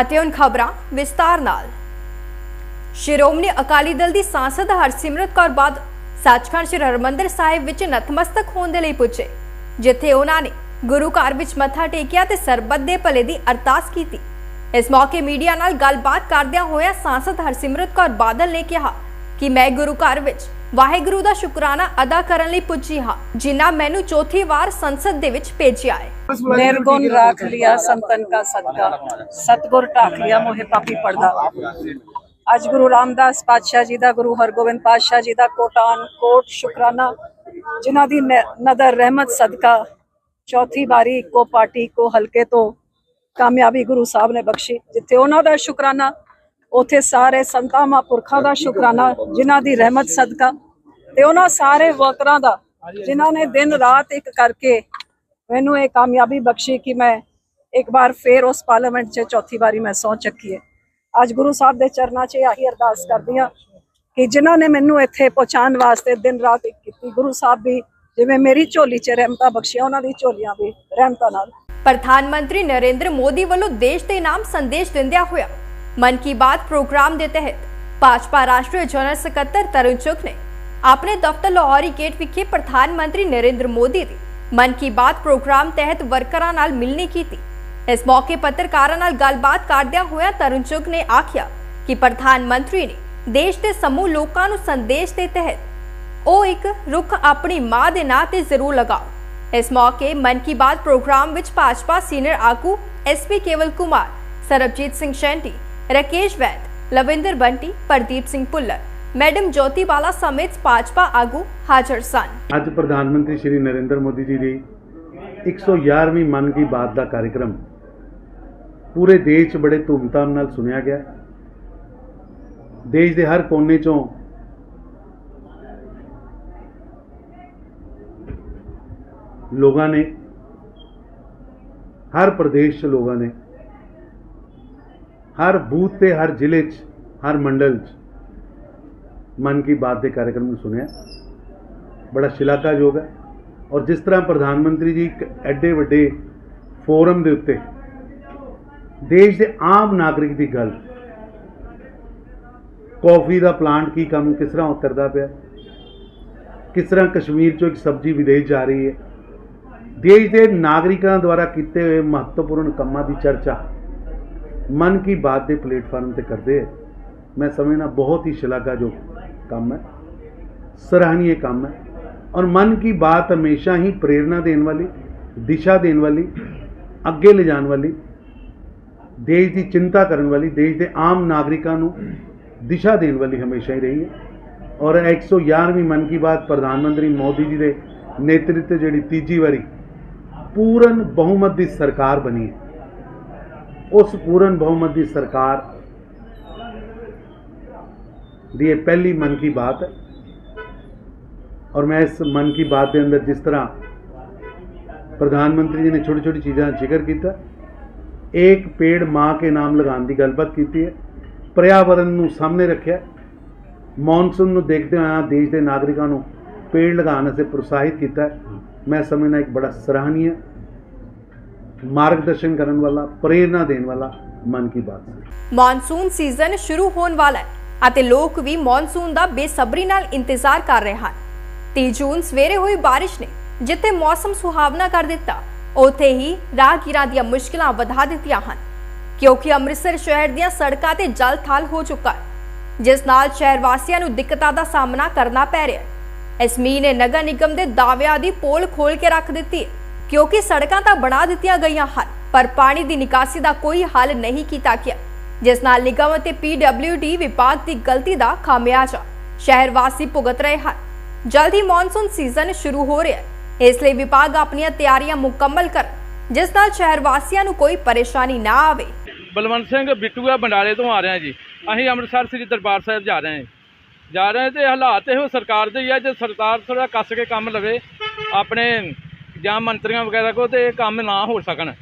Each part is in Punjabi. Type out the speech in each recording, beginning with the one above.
ਅਤੇ ਹੁਣ ਖਬਰਾਂ ਵਿਸਤਾਰ ਨਾਲ। ਸ਼੍ਰੋਮਣੀ ਅਕਾਲੀ ਦਲ ਦੀ ਸਾਂਸਦ ਹਰਸਿਮਰਤ ਕੌਰ ਬਾਦਲ ਸੱਚਖੰਡ ਸ੍ਰੀ ਹਰਿਮੰਦਰ ਸਾਹਿਬ ਵਿੱਚ ਨਤਮਸਤਕ ਹੋਣ ਦੇ ਲਈ ਪੁੱਜੇ, ਜਿੱਥੇ ਉਹਨਾਂ ਨੇ ਗੁਰੂ ਘਰ ਵਿੱਚ ਮੱਥਾ ਟੇਕਿਆ ਤੇ ਸਰਬੱਤ ਦੇ ਭਲੇ ਦੀ ਅਰਦਾਸ ਕੀਤੀ। ਇਸ ਮੌਕੇ ਮੀਡੀਆ ਨਾਲ ਗੱਲਬਾਤ ਕਰਦਿਆਂ ਹੋਇਆ ਸਾਂਸਦ ਹਰਸਿਮਰਤ ਕੌਰ ਬਾਦਲ ਨੇ ਕਿਹਾ ਕਿ ਮੈਂ ਗੁਰੂ ਘਰ ਵਿੱਚ ਵਾਹਿਗੁਰੂ ਦਾ ਸ਼ੁਕਰਾਨਾ ਅਦਾ ਕਰਨ ਲਈ ਪੁੱਜੀ ਹਾਂ ਜਿਨ੍ਹਾਂ ਮੈਨੂੰ ਚੌਥੀ ਵਾਰ ਸੰਸਦ ਦੇ ਵਿੱਚ ਭੇਜਿਆ ਹੈ निर्गुण राख लिया संतन का सदका सतगुर ढाक लिया मोहे पापी पड़दा ਅੱਜ ਗੁਰੂ ਰਾਮਦਾਸ ਪਾਤਸ਼ਾਹ ਜੀ ਦਾ ਗੁਰੂ ਹਰਗੋਬਿੰਦ ਪਾਤਸ਼ਾਹ ਜੀ ਦਾ ਕੋਟਾਨ ਕੋਟ ਸ਼ੁਕਰਾਨਾ ਜਿਨ੍ਹਾਂ ਦੀ ਨ- ਨਦਰ ਰਹਿਮਤ ਸਦਕਾ ਚੌਥੀ ਵਾਰੀ ਇੱਕੋ ਪਾਰਟੀ ਇੱਕੋ ਹਲਕੇ ਤੋਂ ਕਾਮਯਾਬੀ ਗੁਰੂ ਸਾਹਿਬ ਨੇ ਬਖਸ਼ੀ ਜਿੱਥੇ ਉਹਨਾਂ ਦਾ ਸ਼ੁਕਰਾਨਾ ਉਥੇ ਸਾਰੇ ਸੰਤਾਂ ਮਹਾਂਪੁਰਖਾਂ ਦਾ ਸ਼ੁਕਰਾਨਾ ਜਿਨ੍ਹਾਂ ਦੀ ਰਹਿਮਤ ਸਦਕਾ। ਤੇ ਉਹਨਾਂ ਸਾਰੇ ਵਰਕਰਾਂ ਦਾ ਜਿਨ੍ਹਾਂ ਨੇ ਦਿਨ ਰਾਤ ਇੱਕ ਕਰਕੇ ਮੈਨੂੰ ਇਹ ਕਾਮਯਾਬੀ ਬਖਸ਼ੀ ਕਿ ਮੈਂ ਇੱਕ ਵਾਰ ਫੇਰ ਉਸ ਪਾਰਲੀਮੈਂਟ 'ਚ ਚੌਥੀ ਵਾਰੀ ਮੈਂ ਸਹੁੰ ਚੱਕੀ ਹੈ। ਅੱਜ ਗੁਰੂ ਸਾਹਿਬ ਦੇ ਚਰਨਾਂ 'ਚ ਆਹੀ ਅਰਦਾਸ ਕਰਦੀ ਹਾਂ ਕਿ ਜਿਨ੍ਹਾਂ ਨੇ ਮੈਨੂੰ ਇੱਥੇ ਪਹੁੰਚਾਉਣ ਵਾਸਤੇ ਦਿਨ ਰਾਤ ਇੱਕ ਕੀਤੀ ਗੁਰੂ ਸਾਹਿਬ ਵੀ ਜਿਵੇਂ ਮੇਰੀ ਝੋਲੀ 'ਚ ਰਹਿਮਤਾਂ ਬਖਸ਼ੀਆਂ ਉਹਨਾਂ ਦੀ ਝੋਲੀਆਂ ਵੀ ਰਹਿਮਤਾਂ ਨਾਲ। ਪ੍ਰਧਾਨ ਮੰਤਰੀ ਨਰਿੰਦਰ ਮੋਦੀ ਵੱਲੋਂ ਦੇਸ਼ ਦੇ ਨਾਮ ਸੰਦੇਸ਼ ਦਿੰਦਿਆਂ ਹੋਇਆ ਮਨ ਕੀ ਬਾਤ ਪ੍ਰੋਗਰਾਮ ਦੇ ਤਹਿਤ ਭਾਜਪਾ ਰਾਸ਼ਟਰੀ ਜਨਰਲ ਸਕੱਤਰ ਤਰੁਣ ਚੁੱਗ ਨੇ ਆਪਣੇ ਦਫ਼ਤਰ ਲਾਹੌਰੀ ਗੇਟ ਵਿਖੇ ਪ੍ਰਧਾਨ ਮੰਤਰੀ ਨਰਿੰਦਰ ਮੋਦੀ ਦੀ ਮਨ ਕੀ ਬਾਤ ਪ੍ਰੋਗਰਾਮ ਤਹਿਤ ਵਰਕਰਾਂ ਨਾਲ ਮਿਲਣੀ ਕੀਤੀ। ਇਸ ਮੌਕੇ ਪੱਤਰਕਾਰਾਂ ਨਾਲ ਗੱਲਬਾਤ ਕਰਦਿਆਂ ਹੋਇਆ ਤਰੁਣ ਚੁੱਗ ਨੇ ਆਖਿਆ ਕਿ ਪ੍ਰਧਾਨ ਮੰਤਰੀ ਨੇ ਦੇਸ਼ ਦੇ ਸਮੂਹ ਲੋਕਾਂ ਨੂੰ ਸੰਦੇਸ਼ ਦੇ ਤਹਿਤ ਉਹ ਇੱਕ ਰੁੱਖ ਆਪਣੀ ਮਾਂ ਦੇ ਨਾਂ ਤੇ ਜ਼ਰੂਰ ਲਗਾਓ। ਇਸ ਮੌਕੇ ਮਨ ਕੀ ਬਾਤ ਪ੍ਰੋਗਰਾਮ ਵਿੱਚ ਭਾਜਪਾ ਸੀਨੀਅਰ ਆਗੂ ਐਸਪੀ ਕੇਵਲ ਕੁਮਾਰ, ਸਰਬਜੀਤ ਸਿੰਘ ਸ਼ੈਂਟੀ ਰਕੇਸ਼ ਵੈਦ, ਲਵਿੰਦਰ ਬੰਟੀ, ਪ੍ਰਦੀਪ ਸਿੰਘ ਭੁੱਲਰ, ਮੈਡਮ ਜੋਤੀ ਬਾਲਾ ਸਮੇਤ ਭਾਜਪਾ ਆਗੂ ਹਾਜ਼ਰ ਸਨ। ਅੱਜ ਪ੍ਰਧਾਨ ਮੰਤਰੀ ਸ਼੍ਰੀ ਨਰਿੰਦਰ ਮੋਦੀ ਜੀ ਦੀ 111ਵੀਂ ਮਨ ਕੀ ਬਾਤ ਦਾ ਕਾਰਜਕ੍ਰਮ ਪੂਰੇ ਦੇਸ਼ 'ਚ ਬੜੇ ਧੂਮਧਾਮ ਨਾਲ ਸੁਣਿਆ ਗਿਆ। ਦੇਸ਼ ਦੇ ਹਰ ਕੋਨੇ 'ਚੋਂ ਲੋਕਾਂ ਨੇ, ਹਰ ਪ੍ਰਦੇਸ਼ 'ਚ ਲੋਕਾਂ ਨੇ ਹਰ ਬੂਥ ਤੇ, ਹਰ ਜ਼ਿਲ੍ਹੇ 'ਚ, ਹਰ ਮੰਡਲ 'ਚ ਮਨ ਕੀ ਬਾਤ ਦੇ ਕਾਰਜਕ੍ਰਮ ਨੂੰ ਸੁਣਿਆ। ਬੜਾ ਸ਼ਿਲਾਕਾਯੋਗ ਹੈ। ਔਰ ਜਿਸ ਤਰ੍ਹਾਂ ਪ੍ਰਧਾਨ ਮੰਤਰੀ ਜੀ ਇੱਕ ਐਡੇ ਵੱਡੇ ਫੋਰਮ ਦੇ ਉੱਤੇ ਦੇਸ਼ ਦੇ ਆਮ ਨਾਗਰਿਕ ਦੀ ਗੱਲ, ਕਾਫੀ ਦਾ ਪਲਾਂਟ ਕੀ ਕੰਮ, ਕਿਸ ਤਰ੍ਹਾਂ ਉਤਰਦਾ ਪਿਆ, ਕਿਸ ਤਰ੍ਹਾਂ ਕਸ਼ਮੀਰ ਚੋਂ ਇੱਕ ਸਬਜ਼ੀ ਵਿਦੇਸ਼ ਜਾ ਰਹੀ ਹੈ, ਦੇਸ਼ ਦੇ ਨਾਗਰਿਕਾਂ ਦੁਆਰਾ ਕੀਤੇ ਹੋਏ ਮਹੱਤਵਪੂਰਨ ਕੰਮਾਂ ਦੀ ਚਰਚਾ ਮਨ ਕੀ ਬਾਤ ਦੇ ਪਲੇਟਫਾਰਮ ਤੇ ਕਰਦੇ ਹੈ ਮੈਂ ਸਮਝਣਾ ਬਹੁਤ ਹੀ ਸ਼ਲਾਘਾਯੋਗ ਕੰਮ ਹੈ ਸਰਾਹਨੀय ਕੰਮ ਹੈ। ਔਰ ਮਨ ਕੀ ਬਾਤ ਹਮੇਸ਼ਾ ਹੀ ਪ੍ਰੇਰਣਾ ਦੇਣ ਵਾਲੀ, ਦਿਸ਼ਾ ਦੇਣ ਵਾਲੀ, ਅੱਗੇ ਲੈ ਜਾਣ ਵਾਲੀ, ਦੇਸ਼ ਦੀ ਚਿੰਤਾ ਕਰਨ ਵਾਲੀ, ਦੇਸ਼ ਦੇ ਆਮ ਨਾਗਰਿਕਾਂ ਨੂੰ ਦਿਸ਼ਾ ਦੇਣ ਵਾਲੀ ਹਮੇਸ਼ਾ ਹੀ ਰਹੀ ਹੈ। ਔਰ ਇਹ 111ਵੀਂ ਮਨ ਕੀ ਬਾਤ ਪ੍ਰਧਾਨ ਮੰਤਰੀ ਮੋਦੀ ਜੀ ਦੇ ਨੇਤਰਤਵ ਜਿਹੜੀ ਤੀਜੀ ਵਾਰੀ ਪੂਰਨ ਬਹੁਮਤ ਦੀ ਸਰਕਾਰ ਬਣੀ ਹੈ। ਉਸ ਪੂਰਨ ਬਹੁਮਤ ਦੀ ਸਰਕਾਰ ਦੀ ਇਹ ਪਹਿਲੀ ਮਨ ਕੀ ਬਾਤ ਹੈ ਔਰ ਮੈਂ ਇਸ ਮਨ ਕੀ ਬਾਤ ਦੇ ਅੰਦਰ ਜਿਸ ਤਰ੍ਹਾਂ ਪ੍ਰਧਾਨ ਮੰਤਰੀ ਜੀ ਨੇ ਛੋਟੀ ਛੋਟੀ ਚੀਜ਼ਾਂ ਦਾ ਜ਼ਿਕਰ ਕੀਤਾ ਇੱਕ ਪੇੜ ਮਾਂ ਕੇ ਨਾਮ ਲਗਾਉਣ ਦੀ ਗੱਲਬਾਤ ਕੀਤੀ ਹੈ ਪਰਿਆਵਰਣ ਨੂੰ ਸਾਹਮਣੇ ਰੱਖਿਆ ਮੌਨਸੂਨ ਨੂੰ ਦੇਖਦੇ ਹੋਇਆ ਦੇਸ਼ ਦੇ ਨਾਗਰਿਕਾਂ ਨੂੰ ਪੇੜ ਲਗਾਉਣ 'ਤੇ ਪ੍ਰੋਤਸਾਹਿਤ ਕੀਤਾ ਮੈਂ ਸਮਝਣਾ ਇੱਕ ਬੜਾ ਸਰਾਹਨੀय ਮਾਰਗਦਰਸ਼ਨ ਕਰਨ ਵਾਲਾ, ਪ੍ਰੇਰਣਾ ਦੇਣ ਵਾਲਾ ਮਨ ਕੀ ਬਾਤ ਸੀ। ਮੌਨਸੂਨ ਸੀਜ਼ਨ ਸ਼ੁਰੂ ਹੋਣ ਵਾਲਾ ਹੈ ਅਤੇ ਲੋਕ ਵੀ ਮੌਨਸੂਨ ਦਾ ਬੇਸਬਰੀ ਨਾਲ ਇੰਤਜ਼ਾਰ ਕਰ ਰਹੇ ਹਨ। 30 ਜੂਨ ਸਵੇਰੇ ਹੋਈ ਬਾਰਿਸ਼ ਨੇ ਜਿੱਥੇ ਮੌਸਮ ਸੁਹਾਵਣਾ ਕਰ ਦਿੱਤਾ, ਉੱਥੇ ਹੀ ਰਾਹਗੀਰਾਂ ਦੀਆਂ ਮੁਸ਼ਕਲਾਂ ਵਧਾ ਦਿੱਤੀਆਂ ਹਨ। ਕਿਉਂਕਿ ਅੰਮ੍ਰਿਤਸਰ ਸ਼ਹਿਰ ਦੀਆਂ ਸੜਕਾਂ ਤੇ ਜਲ ਥਲ ਹੋ ਚੁੱਕਾ ਹੈ, ਜਿਸ ਨਾਲ ਸ਼ਹਿਰ ਵਾਸੀਆਂ ਨੂੰ ਦਿੱਕਤਾਂ ਦਾ ਸਾਹਮਣਾ ਕਰਨਾ ਪੈ ਰਿਹਾ ਹੈ। ਇਸ ਮੀਂਹ ਨੇ ਨਗਰ ਨਿਗਮ ਦੇ ਦਾਅਵਿਆਂ ਦੀ ਪੋਲ ਖੋਲ ਕੇ ਰੱਖ ਦਿੱਤੀ ਹੈ। ਕਿਉਂਕਿ ਸੜਕਾਂ ਤਾਂ ਬਣਾ ਦਿੱਤੀਆਂ ਗਈਆਂ ਹਨ, ਪਰ ਪਾਣੀ ਦੀ ਨਿਕਾਸੀ ਦਾ ਕੋਈ ਹੱਲ ਨਹੀਂ ਕੀਤਾ ਗਿਆ, ਜਿਸ ਨਾਲ ਨਿਗਮ ਅਤੇ ਪੀਡਬਲਿਊਡੀ ਵਿਭਾਗ ਦੀ ਗਲਤੀ ਦਾ ਖਾਮਿਆਜਾ ਸ਼ਹਿਰ ਵਾਸੀ ਭੁਗਤ ਰਹੇ ਹਨ। ਜਲਦੀ ਮੌਨਸੂਨ ਸੀਜ਼ਨ ਸ਼ੁਰੂ ਹੋ ਰਿਹਾ ਹੈ। ਇਸ ਲਈ ਵਿਭਾਗ ਆਪਣੀਆਂ ਤਿਆਰੀਆਂ ਮੁਕੰਮਲ ਕਰ, ਜਿਸ ਨਾਲ ਸ਼ਹਿਰ ਵਾਸੀਆਂ ਨੂੰ ਕੋਈ ਪਰੇਸ਼ਾਨੀ ਨਾ ਆਵੇ। ਬਲਵੰਤ ਸਿੰਘ ਬਿੱਟੂਆ ਬੰਡਾਲੇ ਤੋਂ ਆ ਰਹੇ ਹਾਂ ਜੀ। ਅਸੀਂ ਅੰਮ੍ਰਿਤਸਰ ਸ੍ਰੀ ਦਰਬਾਰ ਸਾਹਿਬ ਜਾ ਰਹੇ ਹਾਂ ਜਾ। ਰਹੇ ਤੇ ਹਾਲਾਤ ਇਹੋ ਸਰਕਾਰ ਦੇ ਹੀ ਆ, ਜੇ ਸਰਕਾਰ ਥੋੜਾ ਕੱਸ ਕੇ ਕੰਮ ਲਵੇ, ਆਪਣੇ ਜਾਂ ਮੰਤਰੀਆਂ ਵਗੈਰਾ ਕੋ ਤੇ ਇਹ ਕੰਮ ਨਾ ਹੋ ਸਕਣ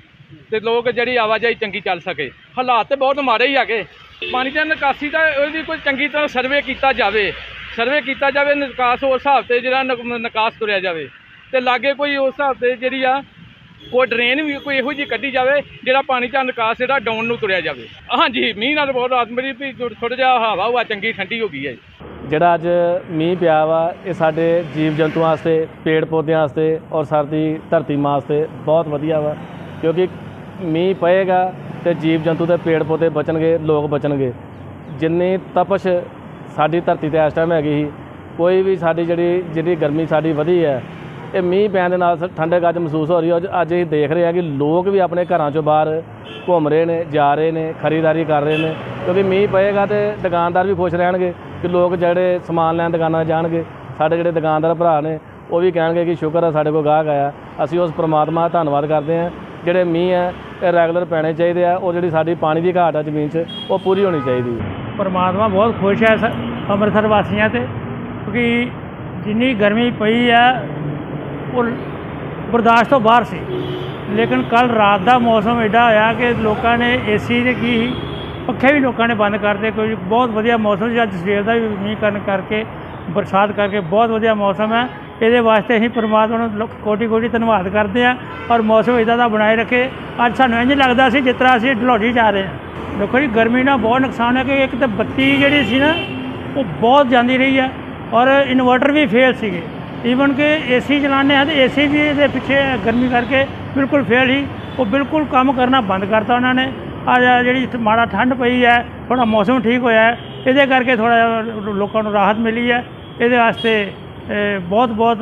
ਤੇ ਲੋਕ ਜਿਹੜੀ ਆਵਾਜਾਈ ਚੰਗੀ ਚੱਲ ਸਕੇ। ਹਾਲਾਤ ਤੇ ਬਹੁਤ ਮਾੜੇ ਹੀ ਹੈਗੇ। ਪਾਣੀ ਦੀ ਨਿਕਾਸੀ ਦਾ ਉਹਦੀ ਕੋਈ ਚੰਗੀ ਤਰ੍ਹਾਂ ਸਰਵੇ ਕੀਤਾ ਜਾਵੇ। ਸਰਵੇ ਕੀਤਾ ਜਾਵੇ, ਨਿਕਾਸ ਉਸ ਹਿਸਾਬ ਤੇ ਜਿਹੜਾ ਨਿਕ- ਨਿਕਾਸ ਤੁਰਿਆ ਜਾਵੇ। ਤੇ ਲਾਗੇ ਕੋਈ ਉਸ ਹਿਸਾਬ ਤੇ ਜਿਹੜੀ ਆ ਕੋਈ ਡਰੇਨ ਵੀ ਕੋਈ ਇਹੋ ਜਿਹੀ ਕੱਢੀ ਜਾਵੇ ਜਿਹੜਾ ਪਾਣੀ ਦਾ ਨਿਕਾਸ ਜਿਹੜਾ ਡਾਊਨ ਨੂੰ ਤੁਰਿਆ ਜਾਵੇ। ਹਾਂਜੀ, ਮੀਂਹ ਨਾਲ ਬਹੁਤ ਰਾਤ ਮੇਰੀ ਵੀ ਥੋੜਾ ਜਿਹਾ ਹਵਾ ਹੁਆ ਚੰਗੀ ਠੰਡੀ ਹੋ ਗਈ ਹੈ ਜਿਹੜਾ ਅੱਜ ਮੀਂਹ ਪਿਆ ਵਾ, ਇਹ ਸਾਡੇ ਜੀਵ ਜੰਤੂ ਵਾਸਤੇ ਪੇੜ ਪੌਦਿਆਂ ਵਾਸਤੇ ਔਰ ਸਾਡੀ ਧਰਤੀ ਮਾਂ ਵਾਸਤੇ ਬਹੁਤ ਵਧੀਆ ਵਾ, ਕਿਉਂਕਿ ਮੀਂਹ ਪਏਗਾ ਤੇ ਜੀਵ ਜੰਤੂ ਤੇ ਪੇੜ ਪੌਦੇ ਬਚਣਗੇ, ਲੋਕ ਬਚਣਗੇ। ਜਿੰਨੀ ਤਪਸ਼ ਸਾਡੀ ਧਰਤੀ ਤੇ ਇਸ ਟਾਈਮ ਹੈਗੀ ਸੀ, ਕੋਈ ਵੀ ਸਾਡੀ ਜਿਹੜੀ ਜਿਹੜੀ ਗਰਮੀ ਸਾਡੀ ਵਧੀ ਹੈ ਇਹ ਮੀਂਹ ਪੈਣ ਦੇ ਨਾਲ ਸ- ਠੰਡਕ ਅੱਜ ਮਹਿਸੂਸ ਹੋ ਰਹੀ ਹੈ। ਅੱਜ- ਅੱਜ ਅਸੀਂ ਦੇਖ ਰਹੇ ਹਾਂ ਕਿ ਲੋਕ ਵੀ ਆਪਣੇ ਘਰਾਂ ਚੋਂ ਬਾਹਰ ਘੁੰਮ ਰਹੇ ਨੇ, ਜਾ ਰਹੇ ਨੇ, ਖਰੀਦਦਾਰੀ ਕਰ ਰਹੇ ਨੇ। ਕਿਉਂਕਿ ਮੀਂਹ ਪਏਗਾ ਤੇ ਦੁਕਾਨਦਾਰ ਵੀ ਖੁਸ਼ ਰਹਿਣਗੇ ਕਿ ਲੋਕ ਜਿਹੜੇ ਸਮਾਨ ਲੈਣ ਦੁਕਾਨਾਂ ਜਾਣਗੇ, ਸਾਡੇ ਜਿਹੜੇ ਦੁਕਾਨਦਾਰ ਭਰਾ ਨੇ, ਉਹ ਵੀ ਕਹਿਣਗੇ ਕਿ ਸ਼ੁਕਰ ਹੈ ਸਾਡੇ ਕੋਲ ਗਾਹਕ ਆਇਆ। ਅਸੀਂ ਉਸ ਪ੍ਰਮਾਤਮਾ ਦਾ ਧੰਨਵਾਦ ਕਰਦੇ ਹਾਂ। ਜਿਹੜੇ ਮੀਂਹ ਹੈ, ਇਹ ਰੈਗੂਲਰ ਪੈਣੇ ਚਾਹੀਦੇ ਆ। ਉਹ ਜਿਹੜੀ ਸਾਡੀ ਪਾਣੀ ਦੀ ਘਾਟ ਆ ਜ਼ਮੀਨ 'ਚ, ਉਹ ਪੂਰੀ ਹੋਣੀ ਚਾਹੀਦੀ ਪਰਮਾਤਮਾ ਬਹੁਤ ਖੁਸ਼ ਹੈ ਅੰਮ੍ਰਿਤਸਰ ਵਾਸੀਆਂ ਤੇ, ਕਿਉਂਕਿ ਜਿੰਨੀ ਗਰਮੀ ਪਈ ਹੈ ਉਹ ਬਰਦਾਸ਼ਤ ਤੋਂ ਬਾਹਰ ਸੀ। ਲੇਕਿਨ ਕੱਲ ਰਾਤ ਦਾ ਮੌਸਮ ਐਡਾ ਹੋਇਆ ਕਿ ਲੋਕਾਂ ਨੇ ਏਸੀ ਦੇ ਕੀ ਪੱਖੇ ਵੀ ਲੋਕਾਂ ਨੇ ਬੰਦ ਕਰਤੇ ਕੋਈ ਬਹੁਤ ਵਧੀਆ ਮੌਸਮ ਸੀ। ਅੱਜ ਸਵੇਰ ਦਾ ਵੀ ਮੀਂਹ ਕਰਨ ਕਰਕੇ, ਬਰਸਾਤ ਕਰਕੇ ਬਹੁਤ ਵਧੀਆ ਮੌਸਮ ਹੈ। ਇਹਦੇ ਵਾਸਤੇ ਅਸੀਂ ਪਰਮਾਤਮਾ ਨੂੰ ਕੋਟੀ ਕੋਟੀ ਧੰਨਵਾਦ ਕਰਦੇ ਹਾਂ ਔਰ ਮੌਸਮ ਇਦਾਂ ਦਾ ਬਣਾਏ ਰੱਖੇ। ਅੱਜ ਸਾਨੂੰ ਇੰਝ ਲੱਗਦਾ ਸੀ ਜਿਸ ਤਰ੍ਹਾਂ ਅਸੀਂ ਢਲੋਜੀ ਜਾ ਰਹੇ ਹਾਂ। ਦੇਖੋ ਜੀ, ਗਰਮੀ ਨਾਲ ਬਹੁਤ ਨੁਕਸਾਨ ਹੈ ਕਿ ਇੱਕ ਤਾਂ ਬੱਤੀ ਜਿਹੜੀ ਸੀ ਨਾ, ਉਹ ਬਹੁਤ ਜਾਂਦੀ ਰਹੀ ਹੈ ਔਰ ਇਨਵਰਟਰ ਵੀ ਫੇਲ ਸੀਗੇ। ਈਵਨ ਕਿ ਏਸੀ ਚਲਾਉਂਦੇ ਹਾਂ ਤੇ ਏਸੀ ਵੀ ਇਹਦੇ ਪਿੱਛੇ ਗਰਮੀ ਕਰਕੇ ਬਿਲਕੁਲ ਫੇਲ ਹੀ ਉਹ ਬਿਲਕੁਲ ਕੰਮ ਕਰਨਾ ਬੰਦ ਕਰਤਾ ਉਹਨਾਂ ਨੇ। ਆ ਜਿਹੜੀ ਮਾੜਾ ਠੰਡ ਪਈ ਹੈ ਥੋੜਾ ਮੌਸਮ ਠੀਕ ਹੋਇਆ ਹੈ, ਇਹਦੇ ਕਰਕੇ ਥੋੜਾ ਲੋਕਾਂ ਨੂੰ ਰਾਹਤ ਮਿਲੀ ਹੈ। ਇਹਦੇ ਵਾਸਤੇ ਬਹੁਤ ਬਹੁਤ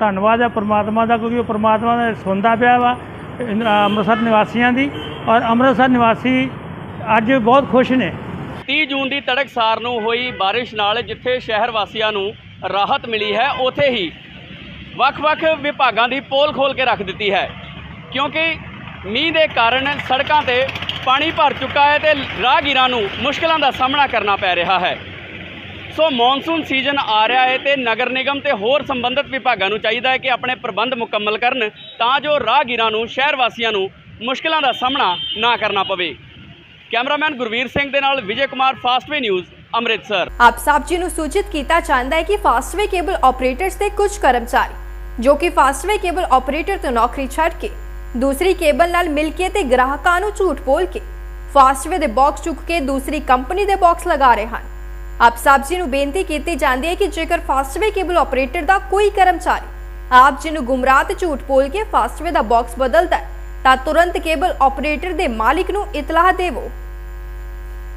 ਧੰਨਵਾਦ ਹੈ ਪਰਮਾਤਮਾ ਦਾ, ਕਿਉਂਕਿ ਉਹ ਪਰਮਾਤਮਾ ਦਾ ਸੁਣਦਾ ਪਿਆ ਵਾ, ਇੰਦ- ਅੰਮ੍ਰਿਤਸਰ ਨਿਵਾਸੀਆਂ ਦੀ। ਔਰ ਅੰਮ੍ਰਿਤਸਰ ਨਿਵਾਸੀ ਅੱਜ ਬਹੁਤ ਖੁਸ਼ ਨੇ। 30 ਜੂਨ ਦੀ ਤੜਕਸਾਰ ਨੂੰ ਹੋਈ ਬਾਰਿਸ਼ ਨਾਲ, ਜਿੱਥੇ ਸ਼ਹਿਰ ਵਾਸੀਆਂ ਨੂੰ ਰਾਹਤ ਮਿਲੀ ਹੈ, ਉਥੇ ਹੀ ਵੱਖ-ਵੱਖ ਵਿਭਾਗਾਂ ਦੀ ਪੋਲ ਖੋਲ ਕੇ ਰੱਖ ਦਿੱਤੀ ਹੈ। ਕਿਉਂਕਿ ਮੀਂਹ ਦੇ ਕਾਰਨ ਸੜਕਾਂ ਤੇ ਪਾਣੀ ਭਰ ਚੁੱਕਾ ਹੈ ਤੇ ਰਾਹਗੀਰਾਂ ਨੂੰ ਮੁਸ਼ਕਲਾਂ ਦਾ ਸਾਹਮਣਾ ਕਰਨਾ ਪੈ ਰਿਹਾ ਹੈ। ਸੋ ਮੌਨਸੂਨ ਸੀਜ਼ਨ ਆ ਰਿਹਾ ਹੈ ਤੇ ਨਗਰ ਨਿਗਮ ਤੇ ਹੋਰ ਸੰਬੰਧਿਤ ਵਿਭਾਗਾਂ ਨੂੰ ਚਾਹੀਦਾ ਹੈ ਕਿ ਆਪਣੇ ਪ੍ਰਬੰਧ ਮੁਕੰਮਲ ਕਰਨ ਤਾਂ ਜੋ ਰਾਹਗੀਰਾਂ ਨੂੰ ਸ਼ਹਿਰ ਵਾਸੀਆਂ ਨੂੰ ਮੁਸ਼ਕਲਾਂ ਦਾ ਸਾਹਮਣਾ ਨਾ ਕਰਨਾ ਪਵੇ। ਕੈਮਰਾਮੈਨ ਗੁਰਵੀਰ ਸਿੰਘ ਦੇ ਨਾਲ ਵਿਜੇ ਕੁਮਾਰ, ਫਾਸਟਵੇ ਨਿਊਜ਼। ਅੰਮ੍ਰਿਤਸਰ। ਆਪ ਸਭ ਜੀ ਨੂੰ ਸੂਚਿਤ ਕੀਤਾ ਜਾਂਦਾ ਹੈ ਕਿ ਫਾਸਟਵੇ ਕੇਬਲ ਆਪਰੇਟਰਸ ਦੇ ਕੁਝ ਕਰਮਚਾਰੀ, ਜੋ ਕਿ ਫਾਸਟਵੇ ਕੇਬਲ ਆਪਰੇਟਰ ਤੋਂ ਨੌਕਰੀ ਛੱਡ ਕੇ, ਦੂਸਰੀ ਕੇਬਲ ਨਾਲ ਮਿਲ ਕੇ ਤੇ ਗ੍ਰਾਹਕਾਂ ਨੂੰ ਝੂਠ ਬੋਲ ਕੇ, ਫਾਸਟਵੇ ਦੇ ਬਾਕਸ ਚੁੱਕ ਕੇ ਦੂਸਰੀ ਕੰਪਨੀ ਦੇ ਬਾਕਸ ਲਗਾ ਰਹੇ ਹਨ। ਆਪ ਸਭ ਜੀ ਨੂੰ ਬੇਨਤੀ ਕੀਤੀ ਜਾਂਦੀ ਹੈ ਕਿ ਜੇਕਰ ਫਾਸਟਵੇ ਕੇਬਲ ਆਪਰੇਟਰ ਦਾ ਕੋਈ ਕਰਮਚਾਰੀ, ਆਪ ਜੀ ਨੂੰ ਗੁੰਮਰਾਹ ਤੇ ਝੂਠ ਬੋਲ ਕੇ ਫਾਸਟਵੇ ਦਾ ਬਾਕਸ ਬਦਲਦਾ ਤਾਂ ਤੁਰੰਤ ਕੇਬਲ ਆਪਰੇਟਰ ਦੇ ਮਾਲਿਕ ਨੂੰ ਇਤਲਾਹ ਦੇਵੋ।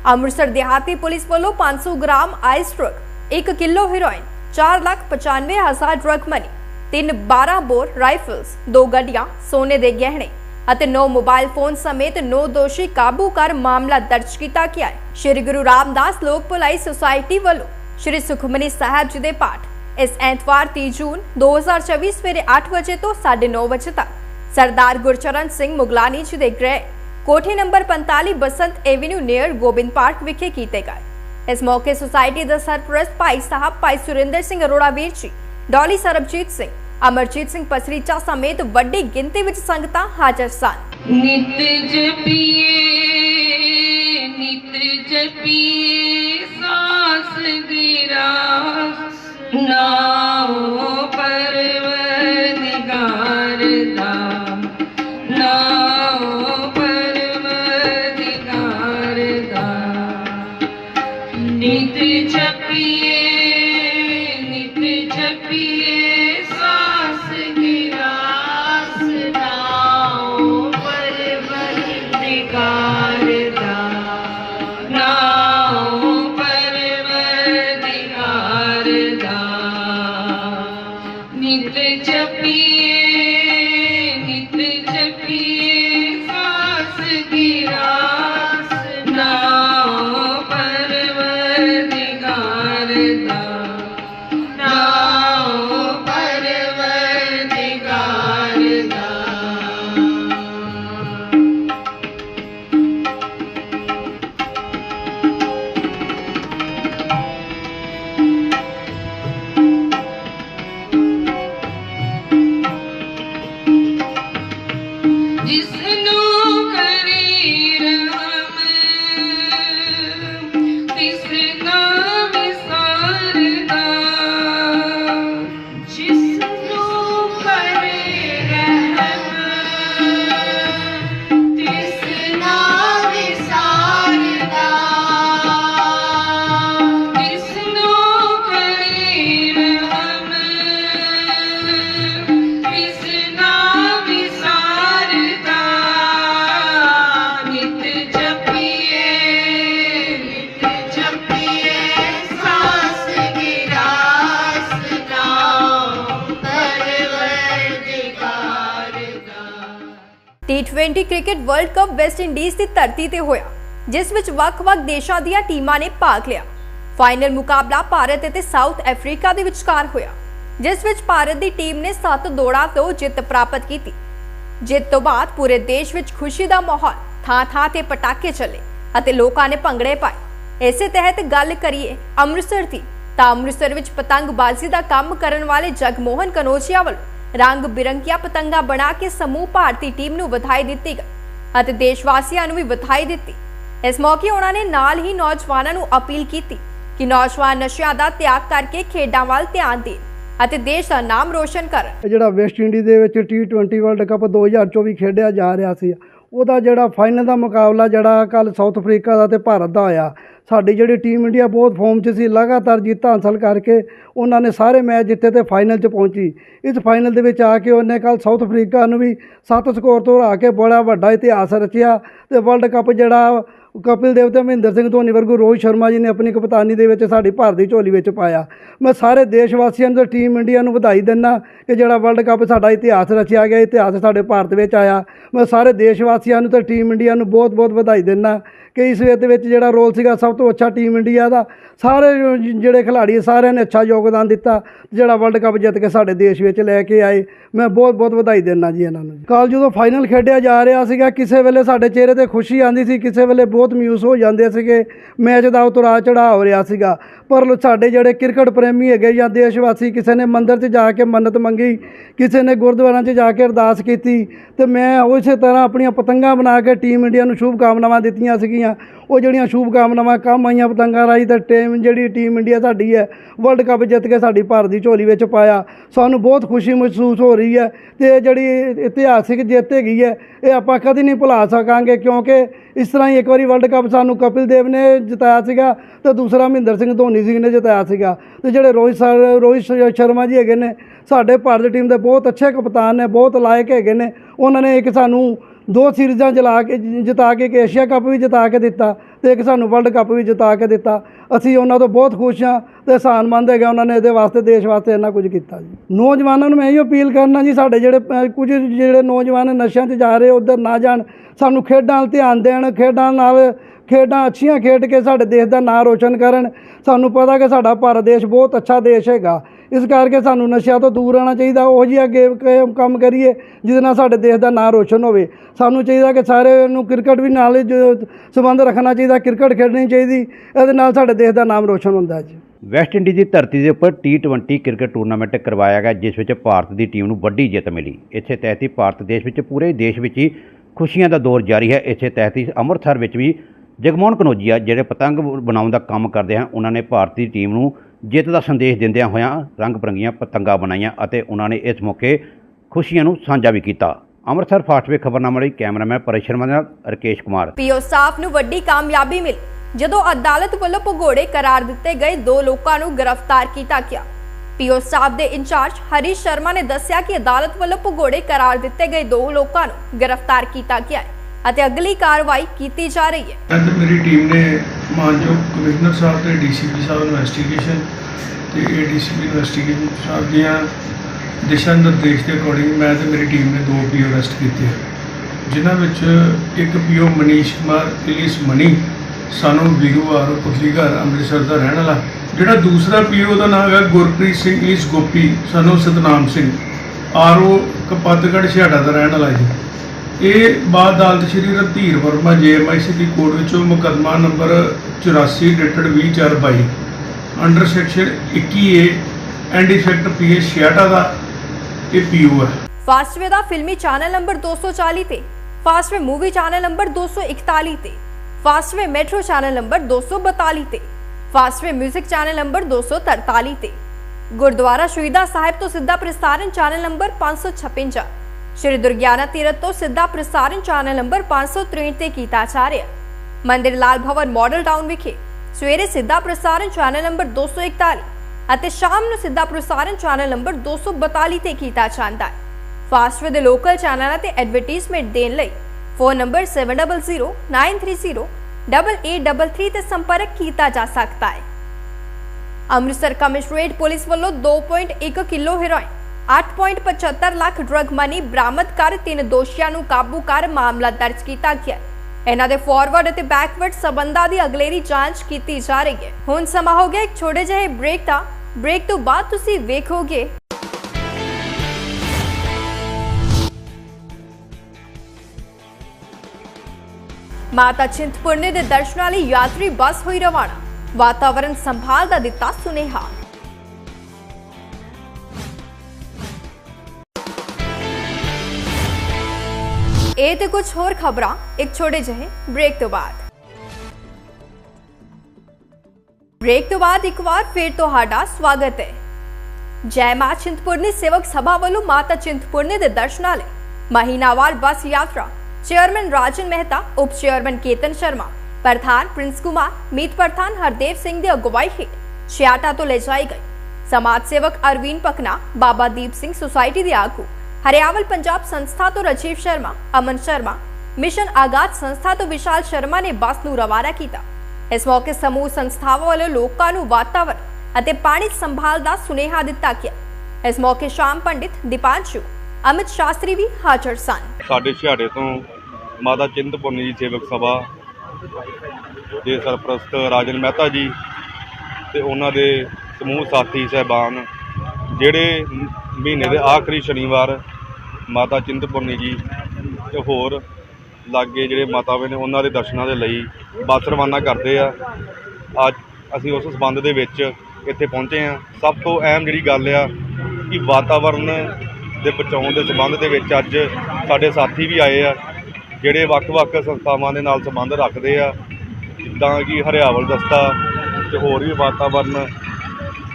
ਅੰਮ੍ਰਿਤਸਰ ਦਿਹਾਤੀ ਪੁਲਿਸ ਵੱਲੋਂ 500 gram ice drug 1 kilo heroin 495000 drug money, ਤਿੰਨ 12 ਬੋਰ ਰਾਈਫਲਸ, ਦੋ ਗੱਡੀਆਂ, ਸੋਨੇ ਦੇ ਗਹਿਣੇ ਅਤੇ 9 ਮੋਬਾਈਲ ਫੋਨ ਸਮੇਤ 9 ਦੋਸ਼ੀ ਕਾਬੂ ਕਰ ਮਾਮਲਾ ਦਰਜ ਕੀਤਾ ਗਿਆ ਹੈ। ਸ਼੍ਰੀ ਗੁਰੂ ਰਾਮਦਾਸ ਲੋਕ ਭਲਾਈ ਸੁਸਾਇਟੀ ਵੱਲੋਂ ਸ਼੍ਰੀ ਸੁਖਮਨੀ ਸਾਹਿਬ ਜੀ ਦੇ ਪਾਠ ਇਸ ਐਤਵਾਰ 30 ਜੂਨ 2024 ਸਵੇਰੇ 8 ਵਜੇ ਤੋਂ 9:30 ਵਜੇ ਤੱਕ ਸਰਦਾਰ ਗੁਰਚਰਨ ਸਿੰਘ ਮੁਗਲਾਨੀ ਜੀ ਦੇ ਗ੍ਰਹਿ ਕੋਠੀ number 45 Basant avenue near Gobind park ਵਿਖੇ ਕੀਤੇ ਗਏ। ਇਸ ਮੌਕੇ ਸੁਸਾਇਟੀ ਦੇ ਸਰਪ੍ਰਸਤ ਭਾਈ ਸਾਹਿਬ, ਭਾਈ ਸੁਰਿੰਦਰ ਸਿੰਘ ਅਰੋੜਾ ਵੀਰ ਜੀ, ਡੋਲੀ ਸਰਬਜੀਤ ਸਿੰਘ, ਅਮਰਜੀਤ ਸਿੰਘ ਪਸਰੀਚਾ ਸਮੇਤ ਵੱਡੀ ਗਿਣਤੀ ਵਿੱਚ ਸੰਗਤਾਂ ਹਾਜ਼ਰ ਸਨ। ਨਿਤ ਜਪੀਏ ਨਿਤ ਜਪੀਏ, ਸਾਸ ਗਿਰਾਸ, ਨਾਉ ਪਰਵਦਿਗਾਰ मीत जपी T20 cricket world cup West Indies ਦੀ ਧਰਤੀ ਤੇ ਹੋਇਆ, ਜਿਸ ਵਿੱਚ ਵੱਖ-ਵੱਖ ਦੇਸ਼ਾਂ ਦੀਆਂ ਟੀਮਾਂ ਨੇ ਭਾਗ ਲਿਆ। ਫਾਈਨਲ ਮੁਕਾਬਲਾ ਭਾਰਤ ਅਤੇ ਸਾਊਥ ਅਫਰੀਕਾ ਦੇ ਵਿਚਕਾਰ ਹੋਇਆ, ਜਿਸ ਵਿੱਚ ਭਾਰਤ ਦੀ ਟੀਮ ਨੇ 7 ਦੌੜਾਂ ਤੋਂ ਜਿੱਤ ਪ੍ਰਾਪਤ ਕੀਤੀ। ਜਿੱਤ ਤੋਂ ਬਾਅਦ ਪੂਰੇ ਦੇਸ਼ ਵਿੱਚ ਖੁਸ਼ੀ ਦਾ ਮਾਹੌਲ ਥਾਂ-ਥਾਂ ਤੇ ਪਟਾਕੇ ਚੱਲੇ ਅਤੇ ਲੋਕਾਂ ਨੇ ਭੰਗੜੇ ਪਾਏ। ਇਸੇ ਤਹਿਤ ਗੱਲ ਕਰੀਏ ਅੰਮ੍ਰਿਤਸਰ ਦੀ, ਤਾਂ ਅੰਮ੍ਰਿਤਸਰ ਵਿੱਚ ਪਤੰਗਬਾਜ਼ੀ ਦਾ ਕੰਮ ਕਰਨ ਵਾਲੇ ਜਗਮੋਹਨ ਕਨੋਜੀਆ ਵੱਲੋਂ ਰੰਗ ਬਿਰੰਗੀਆਂ ਪਤੰਗਾਂ ਬਣਾ ਕੇ ਸਮੂਹ ਭਾਰਤੀ ਟੀਮ ਨੂੰ ਵਧਾਈ ਦਿੱਤੀ ਗਈ ਅਤੇ ਦੇਸ਼ਵਾਸੀਆਂ ਨੂੰ ਵੀ ਵਧਾਈ ਦਿੱਤੀ। ਇਸ ਮੌਕੇ ਉਹਨਾਂ ਨੇ ਨਾਲ ਹੀ ਨੌਜਵਾਨਾਂ ਨੂੰ ਅਪੀਲ ਕੀਤੀ ਕਿ ਨੌਜਵਾਨ ਨਸ਼ਿਆਂ ਦਾ ਤਿਆਗ ਕਰਕੇ ਖੇਡਾਂ ਵੱਲ ਧਿਆਨ ਦੇਣ ਅਤੇ ਦੇਸ਼ ਦਾ ਨਾਮ ਰੋਸ਼ਨ ਕਰਨ। ਜਿਹੜਾ ਵੈਸਟ ਇੰਡੀਜ਼ ਦੇ ਵਿੱਚ T20 ਵਰਲਡ ਕੱਪ 2024 ਖੇਡਿਆ ਜਾ ਰਿਹਾ ਸੀ। ਉਹਦਾ ਜਿਹੜਾ ਫਾਈਨਲ ਦਾ ਮੁਕਾਬਲਾ ਜਿਹੜਾ ਕੱਲ ਸਾਊਥ ਅਫਰੀਕਾ ਦਾ ਤੇ ਭਾਰਤ ਦਾ ਆਇਆ ਸਾਡੀ ਜਿਹੜੀ ਟੀਮ ਇੰਡੀਆ ਬਹੁਤ ਫਾਰਮ 'ਚ ਸੀ, ਲਗਾਤਾਰ ਜਿੱਤ ਹਾਸਲ ਕਰਕੇ ਉਹਨਾਂ ਨੇ ਸਾਰੇ ਮੈਚ ਜਿੱਤੇ ਤੇ ਫਾਈਨਲ 'ਚ ਪਹੁੰਚੀ। ਇਸ ਫਾਈਨਲ ਦੇ ਵਿੱਚ ਆ ਕੇ ਉਹਨੇ ਕੱਲ ਸਾਊਥ ਅਫਰੀਕਾ ਨੂੰ ਵੀ 7 ਸਕੋਰ ਤੋਂ ਹਰਾ ਕੇ ਬੜਾ ਵੱਡਾ ਇਤਿਹਾਸ ਰਚਿਆ ਤੇ ਵਰਲਡ ਕੱਪ ਜਿਹੜਾ ਕਪਿਲ ਦੇਵ ਤੇ ਮਹਿੰਦਰ ਸਿੰਘ ਧੋਨੀ ਵਰਗੂ ਰੋਹਿਤ ਸ਼ਰਮਾ ਜੀ ਨੇ ਆਪਣੀ ਕਪਤਾਨੀ ਦੇ ਵਿੱਚ ਸਾਡੀ ਭਾਰਤ ਦੀ ਝੋਲੀ ਵਿੱਚ ਪਾਇਆ। ਮੈਂ ਸਾਰੇ ਦੇਸ਼ ਵਾਸੀਆਂ ਨੂੰ ਤੇ ਟੀਮ ਇੰਡੀਆ ਨੂੰ ਵਧਾਈ ਦਿੰਦਾ ਕਿ ਜਿਹੜਾ ਵਰਲਡ ਕੱਪ ਸਾਡਾ ਇਤਿਹਾਸ ਰਚਿਆ ਗਿਆ, ਇਤਿਹਾਸ ਸਾਡੇ ਭਾਰਤ ਵਿੱਚ ਆਇਆ। ਮੈਂ ਸਾਰੇ ਦੇਸ਼ ਵਾਸੀਆਂ ਨੂੰ ਤੇ ਟੀਮ ਇੰਡੀਆ ਨੂੰ ਬਹੁਤ ਬਹੁਤ ਵਧਾਈ ਦਿੰਦਾ ਕਿ ਇਸ ਵੇਤ ਵਿੱਚ ਜਿਹੜਾ ਰੋਲ ਸੀਗਾ ਸਭ ਤੋਂ ਅੱਛਾ ਟੀਮ ਇੰਡੀਆ ਦਾ। ਸਾਰੇ ਜਿਹੜੇ ਖਿਡਾਰੀ ਸਾਰਿਆਂ ਨੇ ਅੱਛਾ ਯੋਗਦਾਨ ਦਿੱਤਾ, ਜਿਹੜਾ ਵਰਲਡ ਕੱਪ ਜਿੱਤ ਕੇ ਸਾਡੇ ਦੇਸ਼ ਵਿੱਚ ਲੈ ਕੇ ਆਏ। ਮੈਂ ਬਹੁਤ ਬਹੁਤ ਵਧਾਈ ਦਿੰਦਾ ਜੀ ਇਹਨਾਂ ਨੂੰ। ਕੱਲ ਜਦੋਂ ਫਾਈਨਲ ਖੇਡਿਆ ਜਾ ਰਿਹਾ ਸੀਗਾ, ਕਿਸੇ ਵੇਲੇ ਸਾਡੇ ਚਿਹਰੇ ਤੇ ਖੁਸ਼ੀ ਆਉਂਦੀ ਸੀ, ਕਿਸੇ ਵੇਲੇ ਬਹੁਤ ਮਿਊਸ ਹੋ ਜਾਂਦੇ ਸੀਗੇ। ਮੈਚ ਦਾ ਉਤਰਾ ਚੜਾਅ ਹੋ ਰਿਹਾ ਸੀਗਾ ਪਰ ਸਾਡੇ ਜਿਹੜੇ ਕ੍ਰਿਕਟ ਪ੍ਰੇਮੀ ਹੈਗੇ ਜਾਂ ਦੇਸ਼ ਵਾਸੀ ਕਿਸੇ ਨੇ ਮੰਦਿਰ 'ਚ ਜਾ ਕੇ ਮੰਨਤ ਮੰਗੀ, ਕਿਸੇ ਨੇ ਗੁਰਦੁਆਰਿਆਂ 'ਚ ਜਾ ਕੇ ਅਰਦਾਸ ਕੀਤੀ, ਤੇ ਮੈਂ ਉਸੇ ਤਰ੍ਹਾਂ ਆਪਣੀਆਂ ਪਤੰਗਾਂ ਬਣਾ ਕੇ ਟੀਮ ਇੰਡੀਆ ਨੂੰ ਸ਼ੁਭ ਕਾਮਨਾਵਾਂ ਦਿੱਤੀਆਂ ਸੀਗੀਆਂ। ਉਹ ਜਿਹੜੀਆਂ ਸ਼ੁਭ ਕਾਮਨਾਵਾਂ ਕੰਮ ਆਈਆਂ ਪਤੰਗਾਂ ਰਾਹੀਂ, ਤੇ ਟੀਮ ਜਿਹੜੀ ਟੀਮ ਇੰਡੀਆ ਸਾਡੀ ਹੈ, ਵਰਲਡ ਕੱਪ ਜਿੱਤ ਕੇ ਸਾਡੀ ਭਾਰਤ ਦੀ ਝੋਲੀ ਵਿੱਚ ਪਾਇਆ। ਸਾਨੂੰ ਬਹੁਤ ਖੁਸ਼ੀ ਮਹਿਸੂਸ ਹੋ ਰਹੀ ਹੈ, ਤੇ ਇਹ ਜਿਹੜੀ ਇਤਿਹਾਸਿਕ ਜਿੱਤ ਹੈਗੀ ਹੈ, ਇਹ ਆਪਾਂ ਕਦੀ ਨਹੀਂ ਭੁਲਾ ਸਕਾਂਗੇ, ਕਿਉਂਕਿ ਇਸ ਤਰ੍ਹਾਂ ਹੀ ਇੱਕ ਵਾਰੀ ਵਰਲਡ ਕੱਪ ਸਾਨੂੰ ਕਪਿਲ ਦੇਵ ਨੇ ਜਿਤਾਇਆ ਸੀਗਾ, ਤੇ ਦੂਸਰਾ ਮਹਿੰਦਰ ਸਿੰਘ ਧੋਨੀ ਸਿੰਘ ਨੇ ਜਿਤਾਇਆ ਸੀਗਾ। ਤੇ ਜਿਹੜੇ ਰੋਹਿਤ ਸਰ, ਰੋਹਿਤ ਸ਼- ਸ਼ਰਮਾ ਜੀ ਹੈਗੇ ਨੇ, ਸਾਡੇ ਭਾਰਤ ਟੀਮ ਦੇ ਬਹੁਤ ਅੱਛੇ ਕਪਤਾਨ ਨੇ, ਬਹੁਤ ਲਾਇਕ ਹੈਗੇ ਨੇ। ਉਹਨਾਂ ਨੇ ਇੱਕ ਸਾਨੂੰ ਦੋ ਸੀਰੀਜ਼ਾਂ ਜਲਾ ਕੇ, ਜਿਤਾ ਕੇ, ਇੱਕ ਏਸ਼ੀਆ ਕੱਪ ਵੀ ਜਿਤਾ ਕੇ ਦਿੱਤਾ ਤੇ ਇੱਕ ਸਾਨੂੰ ਵਰਲਡ ਕੱਪ ਵੀ ਜਿਤਾ ਕੇ ਦਿੱਤਾ। ਅਸੀਂ ਉਹਨਾਂ ਤੋਂ ਬਹੁਤ ਖੁਸ਼ ਹਾਂ ਤੇ ਸਾਨਮੰਦ ਹੈਗਾ ਉਹਨਾਂ ਨੇ, ਇਹਦੇ ਵਾਸਤੇ, ਦੇਸ਼ ਵਾਸਤੇ ਇੰਨਾ ਕੁਝ ਕੀਤਾ ਜੀ। ਨੌਜਵਾਨਾਂ ਨੂੰ ਮੈਂ ਇਹੀ ਅਪੀਲ ਕਰਨਾ ਜੀ, ਸਾਡੇ ਜਿਹੜੇ ਕੁਝ ਜਿਹੜੇ ਨੌਜਵਾਨ ਨਸ਼ਿਆਂ 'ਚ ਜਾ ਰਹੇ, ਉਧਰ ਨਾ ਜਾਣ। ਸਾਨੂੰ ਖੇਡਾਂ 'ਵੱਲ ਧਿਆਨ ਦੇਣ, ਖੇਡਾਂ ਨਾਲ ਖੇਡਾਂ ਅੱਛੀਆਂ ਖੇਡ ਕੇ ਸਾਡੇ ਦੇਸ਼ ਦਾ ਨਾਂ ਰੋਸ਼ਨ ਕਰਨ। ਸਾਨੂੰ ਪਤਾ ਕਿ ਸਾਡਾ ਭਾਰਤ ਦੇਸ਼ ਬਹੁਤ ਅੱਛਾ ਦੇਸ਼ ਹੈਗਾ। ਇਸ ਕਰਕੇ ਸਾਨੂੰ ਨਸ਼ਿਆਂ ਤੋਂ ਦੂਰ ਰਹਿਣਾ ਚਾਹੀਦਾ। ਉਹ ਜਿਹੀ ਗੇਮ ਕੰਮ ਕਰੀਏ ਜਿਹਦੇ ਨਾਲ ਸਾਡੇ ਦੇਸ਼ ਦਾ ਨਾਂ ਰੋਸ਼ਨ ਹੋਵੇ। ਸਾਨੂੰ ਚਾਹੀਦਾ ਕਿ ਸਾਰੇ ਨੂੰ ਕ੍ਰਿਕਟ ਵੀ ਨਾਲ ਜ- ਸੰਬੰਧ ਰੱਖਣਾ ਚਾਹੀਦਾ। ਕ੍ਰਿਕਟ ਖੇਡਣੀ ਚਾਹੀਦੀ। ਇਹਦੇ ਨਾਲ ਸਾਡੇ ਦੇਸ਼ ਦਾ ਨਾਮ ਰੋਸ਼ਨ ਹੁੰਦਾ ਜੀ। ਵੈਸਟ ਇੰਡੀਜ਼ ਦੀ ਧਰਤੀ ਦੇ ਉੱਪਰ T20 ਕ੍ਰਿਕਟ ਟੂਰਨਾਮੈਂਟ ਕਰਵਾਇਆ ਗਿਆ, ਜਿਸ ਵਿੱਚ ਭਾਰਤ ਦੀ ਟੀਮ ਨੂੰ ਵੱਡੀ ਜਿੱਤ ਮਿਲੀ। ਇੱਥੇ ਤਹਿਤ ਹੀ ਭਾਰਤ ਦੇਸ਼ ਵਿੱਚ ਪੂਰੇ ਦੇਸ਼ ਵਿੱਚ ਹੀ ਖੁਸ਼ੀਆਂ ਦਾ ਦੌਰ ਜਾਰੀ ਹੈ। ਇੱਥੇ ਤਹਿਤ ਹੀ ਅੰਮ੍ਰਿਤਸਰ ਵਿੱਚ ਵੀ ਜਗਮੋਹਨ ਕਨੋਜੀਆ ਜਿਹੜੇ ਪਤੰਗ ਬਣਾਉਣ ਦਾ ਕੰਮ ਕਰਦੇ ਹਨ, ਉਹਨਾਂ ਨੇ ਭਾਰਤੀ ਟੀਮ ਨੂੰ ਜਿੱਤ ਦਾ ਸੰਦੇਸ਼ ਦਿੰਦਿਆਂ ਹੋਇਆਂ ਰੰਗ ਬਰੰਗੀਆਂ ਪਤੰਗਾਂ ਬਣਾਈਆਂ ਅਤੇ ਉਹਨਾਂ ਨੇ ਇਸ ਮੌਕੇ ਖੁਸ਼ੀਆਂ ਨੂੰ ਸਾਂਝਾ ਵੀ ਕੀਤਾ। ਅੰਮ੍ਰਿਤਸਰ ਫਾਸਟਵੇ ਖਬਰਨਾਮਾ ਲਈ ਕੈਮਰਾਮੈਨ ਪਰੇਸ਼ ਸ਼ਰਮਾ ਨਾਲ ਰਕੇਸ਼ ਕੁਮਾਰ। ਪੀਓ, ਸਾਫ਼ ਨੂੰ ਵੱਡੀ ਕਾਮਯਾਬੀ ਮਿਲੀ। ਜਦੋਂ ਅਦਾਲਤ ਵੱਲੋਂ ਭਗੌੜੇ ਕਰਾਰ ਦਿੱਤੇ ਗਏ, ਦੋ ਲੋਕਾਂ ਨੂੰ ਗ੍ਰਿਫਤਾਰ ਕੀਤਾ ਗਿਆ। ਪੀਓ, ਸਾਫ਼ ਦੇ ਇੰਚਾਰਜ ਹਰੀਸ਼ ਸ਼ਰਮਾ ਨੇ ਦੱਸਿਆ ਕਿ ਅਦਾਲਤ ਵੱਲੋਂ ਭਗੋੜੇ ਕਰਾਰ ਦਿੱਤੇ ਗਏ ਦੋ ਲੋਕਾਂ ਨੂੰ ਗ੍ਰਿਫਤਾਰ ਕੀਤਾ ਗਿਆ ਹੈ। ਅਤੇ ਅਗਲੀ ਕਾਰਵਾਈ ਕੀਤੀ ਜਾ ਰਹੀ ਹੈ। ਅੱਜ ਮੇਰੀ ਟੀਮ ਨੇ ਮਾਨਯੋਗ ਕਮਿਸ਼ਨਰ ਸਾਹਿਬ ਤੇ ਡੀਸੀਪੀ ਸਾਹਿਬ ਇਨਵੈਸਟੀਗੇਸ਼ਨ ਤੇ ਏਡੀਸੀਪੀ ਇਨਵੈਸਟੀਗੇਸ਼ਨ ਸਾਹਿਬ ਦੀਆਂ ਦਿਸ਼ਾ ਨਿਰਦੇਸ਼ ਦੇ ਅਕੋਰਡਿੰਗ ਮੈਂ ਤੇ ਮੇਰੀ ਟੀਮ ਨੇ ਦੋ ਪੀਓ ਅਰੈਸਟ ਕੀਤੇ ਜਿਨ੍ਹਾਂ ਵਿੱਚ ਇੱਕ ਪੀਓ ਮਨੀਸ਼ ਕੁਮਾਰ ਇਲੀਸ ਮਨੀ ਸਾਨੂੰ ਵੀਰੂਵਾਰ ਪੁਖਲੀ ਘਰ ਅੰਮ੍ਰਿਤਸਰ ਦਾ ਰਹਿਣ ਵਾਲਾ। ਜਿਹੜਾ ਦੂਸਰਾ ਪੀਓ ਦਾ ਨਾਮ ਹੈ ਗੁਰਪ੍ਰੀਤ ਸਿੰਘ ਇਲੀਸ ਗੋਪੀ, ਸਾਨੂੰ ਸਤਨਾਮ ਸਿੰਘ। ਆਰਓ ਕਪੱਤਗੜ੍ਹ ਛਿਆੜਾ ਦਾ ਰਹਿਣ ਵਾਲਾ ਜੀ। ਇਹ ਬਾਦ ਅਦਾਲਤ ਸ਼੍ਰੀ ਰਣਧੀਰ ਵਰਮਾ ਜੇਐਮਆਈਸੀ ਦੀ ਕੋਰਟ ਵਿੱਚੋਂ ਮੁਕੱਦਮਾ number 84 dated 2422 under section 21A and effect PS Chhiata ਦਾ ਇਹ ਪੀਓ ਹੈ। ਫਾਸਟਵੇ ਦਾ ਫਿਲਮੀ ਚੈਨਲ ਨੰਬਰ 240 ਤੇ, ਫਾਸਟਵੇ ਮੂਵੀ ਚੈਨਲ ਨੰਬਰ 241 ਤੇ, ਫਾਸਟਵੇ ਮੈਟਰੋ ਚੈਨਲ ਨੰਬਰ 242 ਤੇ, ਫਾਸਟਵੇ 뮤직 ਚੈਨਲ ਨੰਬਰ 243 ਤੇ। ਗੁਰਦੁਆਰਾ ਸ਼ਹੀਦਾਂ ਸਾਹਿਬ ਤੋਂ ਸਿੱਧਾ ਪ੍ਰਸਾਰਣ ਚੈਨਲ ਨੰਬਰ 556 ਸ਼੍ਰੀ ਦੁਰਗਿਆਨਾ ਤੀਰਥ ਤੋਂ ਸਿੱਧਾ ਪ੍ਰਸਾਰਣ ਚੈਨਲ ਨੰਬਰ 563 ਤੇ ਕੀਤਾ ਜਾ ਰਿਹਾ ਮੰਦਿਰ ਲਾਲ ਭਵਨ ਮਾਡਲ ਟਾਊਨ ਵਿਖੇ ਸਵੇਰੇ ਸਿੱਧਾ ਪ੍ਰਸਾਰਣ ਚੈਨਲ ਨੰਬਰ 241 ਅਤੇ ਸ਼ਾਮ ਨੂੰ ਸਿੱਧਾ ਪ੍ਰਸਾਰਣ ਚੈਨਲ ਨੰਬਰ 242 ਤੇ ਕੀਤਾ ਜਾਂਦਾ ਹੈ। ਫਾਸਟਵੇ ਦੇ ਲੋਕਲ ਚੈਨਲਾਂ ਤੇ ਐਡਵਰਟਾਈਜ਼ਮੈਂਟ ਦੇਣ ਲਈ ਫੋਨ ਨੰਬਰ 700933 ਤੇ ਸੰਪਰਕ ਕੀਤਾ ਜਾ ਸਕਦਾ ਹੈ। ਅੰਮ੍ਰਿਤਸਰ ਕਮਿਸ਼ਨਰੇਟ ਪੁਲਿਸ ਵੱਲੋਂ 2.1 kilo heroin 8.75 lakh drug money ਬਰਾਮਦ ਕਰ ਤਿੰਨ ਦੋਸ਼ੀਆਂ ਨੂੰ ਕਾਬੂ ਕਰ ਮਾਮਲਾ ਦਰਜ ਕੀਤਾ ਗਿਆ। ਇਹਨਾਂ ਦੇ ਫਾਰਵਰਡ ਅਤੇ ਬੈਕਵਰਡ ਸਬੰਧਾਂ ਦੀ ਅਗਲੇਰੀ ਜਾਂਚ ਕੀਤੀ ਜਾ ਰਹੀ ਹੈ। ਹੁਣ ਸਮਾਂ ਹੋ ਗਿਆ ਇੱਕ ਛੋਟੇ ਜਿਹੇ ਬ੍ਰੇਕ ਦਾ। ਬ੍ਰੇਕ ਤੋਂ ਬਾਅਦ ਤੁਸੀਂ ਵੇਖੋਗੇ। ਮਾਤਾ ਚਿੰਤਪੁਰਨੀ ਦੇ ਦਰਸ਼ਨਾਂ ਲਈ ਯਾਤਰੀ ਬੱਸ ਹੋਈ ਰਵਾਨਾ। ਵਾਤਾਵਰਣ ਸੰਭਾਲ ਦਾ ਦਿੱਤਾ ਸੁਨੇਹਾ। ਇਹ ਤੇ ਕੁਝ ਹੋਰ ਖਬਰਾਂ, ਇੱਕ ਛੋਟੇ ਜਿਹੇ ਬ੍ਰੇਕ ਤੋਂ ਬਾਅਦ। ਬ੍ਰੇਕ ਤੋਂ ਬਾਅਦ ਇੱਕ ਵਾਰ ਫਿਰ ਤੁਹਾਡਾ ਸਵਾਗਤ ਹੈ। ਜੈ ਮਾਂ ਚਿੰਤਪੁਰਨੀ ਸੇਵਕ ਸਭਾ ਵੱਲੋਂ ਮਾਤਾ ਚਿੰਤਪੁਰਨੀ ਦੇ ਦਰਸ਼ਨਾਂ ਲਈ ਮਹੀਨਾਵਾਰ ਬੱਸ ਯਾਤਰਾ। ਚੇਅਰਮੈਨ ਰਾਜਨ ਮਹਿਤਾ, ਉਪ ਚੇਅਰਮੈਨ ਕੇਤਨ ਸ਼ਰਮਾ, ਪ੍ਰਧਾਨ ਪ੍ਰਿੰਸ ਕੁਮਾਰ, ਮੀਤ ਪ੍ਰਧਾਨ ਹਰਦੇਵ ਸਿੰਘ ਦੀ ਅਗਵਾਈ ਹੇਠ ਛਿਆਟਾ ਤੋਂ ਲੈ ਜਾਈ ਗਈ। ਸਮਾਜ ਸੇਵਕ ਅਰਵੀਨ ਪਕਨਾ ਬਾਬਾ ਦੀਪ ਸਿੰਘ ਸੁਸਾਇਟੀ ਦੇ ਆਗੂ ਹਰਿਆਵਲ ਪੰਜਾਬ ਸੰਸਥਾ ਤੋਂ ਰਜੀਵ ਸ਼ਰਮਾ ਅਮਨ ਸ਼ਰਮਾ ਮਿਸ਼ਨ ਆਗਾਜ਼ ਸੰਸਥਾ ਤੋਂ ਵਿਸ਼ਾਲ ਸ਼ਰਮਾ ਨੇ ਬੱਸ ਨੂੰ ਰਵਾਨਾ ਕੀਤਾ ਇਸ ਮੌਕੇ ਸਮੂਹ ਸੰਸਥਾਵਾਂ ਵੱਲੋਂ ਲੋਕਾਂ ਨੂੰ ਵਾਤਾਵਰਣ ਅਤੇ ਪਾਣੀ ਸੰਭਾਲ ਦਾ ਸੁਨੇਹਾ ਦਿੱਤਾ ਗਿਆ ਇਸ ਮੌਕੇ ਸ਼ਾਮ ਪੰਡਿਤ ਦੀਪਾਂਸ਼ੂ ਅਮਿਤ ਸ਼ਾਸਤਰੀ ਵੀ ਹਾਜ਼ਰ ਸਨ ਸਾਡੇ ਛਿਹਾੜੇ ਤੋਂ ਮਾਤਾ ਚਿੰਤਪੁਰਨੀ ਜੀ ਸੇਵਕ ਸਭਾ ਦੇ ਸਰਪ੍ਰਸਤ ਰਾਜਨ ਮਹਿਤਾ ਜੀ ਤੇ ਉਹਨਾਂ ਦੇ ਸਮੂਹ ਸਾਥੀ ਸਹਿਬਾਨ, ਜਿਹੜੇ ਮਹੀਨੇ ਦੇ ਆਖਰੀ ਸ਼ਨੀਵਾਰ ਮਾਤਾ ਚਿੰਤਪੁਰਨੀ ਜੀ ਤੇ ਹੋਰ ਲਾਗੇ ਜਿਹੜੇ ਮਾਤਾਵੇ ਨੇ, ਉਹਨਾਂ ਦੇ ਦਰਸ਼ਨਾਂ ਦੇ ਲਈ ਬੱਸ ਰਵਾਨਾ ਕਰਦੇ ਆ। ਅੱਜ ਅਸੀਂ ਉਸ ਸਬੰਧ ਦੇ ਵਿੱਚ ਇੱਥੇ ਪਹੁੰਚੇ ਆ ਸਭ ਤੋਂ ਅਹਿਮ ਜਿਹੜੀ ਗੱਲ ਆ ਕਿ ਵਾਤਾਵਰਨ ਦੇ ਬਚਾਉਣ ਦੇ ਸਬੰਧ ਦੇ ਵਿੱਚ ਅੱਜ ਸਾਡੇ ਸਾਥੀ ਵੀ ਆਏ ਆ, ਜਿਹੜੇ ਵੱਖ-ਵੱਖ ਸੰਸਥਾਵਾਂ ਦੇ ਨਾਲ ਸੰਬੰਧ ਰੱਖਦੇ ਆ। ਜਿੱਦਾਂ ਕਿ ਹਰਿਆਵਲ ਦਸਤਾ ਤੇ ਹੋਰ ਵੀ ਵਾਤਾਵਰਨ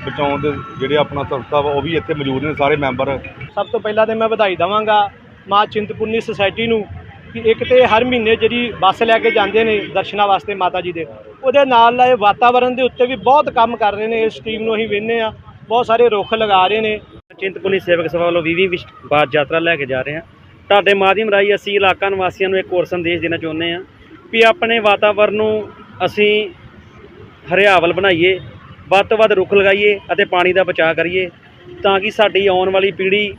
ਬਚਾਉਣ ਦੇ ਜਿਹੜੇ ਆਪਣਾ ਸੰਸਥਾ ਵਾ ਉਹ ਵੀ ਇੱਥੇ ਮੌਜੂਦ ਨੇ ਸਾਰੇ ਮੈਂਬਰ। ਸਭ ਤੋਂ ਪਹਿਲਾਂ ਤੇ ਮੈਂ ਵਧਾਈ ਦਵਾਂਗਾ ਮਾਂ ਚਿੰਤਪੁਰਨੀ ਸੁਸਾਇਟੀ ਨੂੰ ਕਿ ਇੱਕ ਤੇ ਹਰ ਮਹੀਨੇ ਜਿਹੜੀ ਬੱਸ ਲੈ ਕੇ ਜਾਂਦੇ ਨੇ ਦਰਸ਼ਨਾਂ ਵਾਸਤੇ ਮਾਤਾ ਜੀ ਦੇ ਉਹਦੇ ਨਾਲ ਨਾਲ ਇਹ ਵਾਤਾਵਰਣ ਦੇ ਉੱਤੇ ਵੀ ਬਹੁਤ ਕੰਮ ਕਰ ਰਹੇ ਨੇ ਇਸ ਟੀਮ ਨੂੰ ਅਸੀਂ ਵੇਖਦੇ ਆ ਬਹੁਤ ਸਾਰੇ ਰੁੱਖ ਲਗਾ ਰਹੇ ਨੇ। ਚਿੰਤਪੁਰਨੀ ਸੇਵਕ ਸਭਾ ਵੱਲੋਂ 20 ਵਿਸ਼ ਬਾਦ ਯਾਤਰਾ ਲੈ ਕੇ ਜਾ ਰਹੇ ਹਾਂ। ਤੁਹਾਡੇ ਮਾਧਿਅਮ ਰਾਹੀਂ ਅਸੀਂ ਇਲਾਕਾ ਨਿਵਾਸੀਆਂ ਨੂੰ ਇੱਕ ਹੋਰ ਸੰਦੇਸ਼ ਦੇਣਾ ਚਾਹੁੰਦੇ ਹਾਂ ਵੀ ਆਪਣੇ ਵਾਤਾਵਰਣ ਨੂੰ ਅਸੀਂ ਹਰਿਆਵਲ ਬਣਾਈਏ ਵੱਧ ਤੋਂ ਵੱਧ ਰੁੱਖ ਲਗਾਈਏ ਅਤੇ ਪਾਣੀ ਦਾ ਬਚਾਅ ਕਰੀਏ ਤਾਂ ਕਿ ਸਾਡੀ ਆਉਣ ਵਾਲੀ ਪੀੜ੍ਹੀ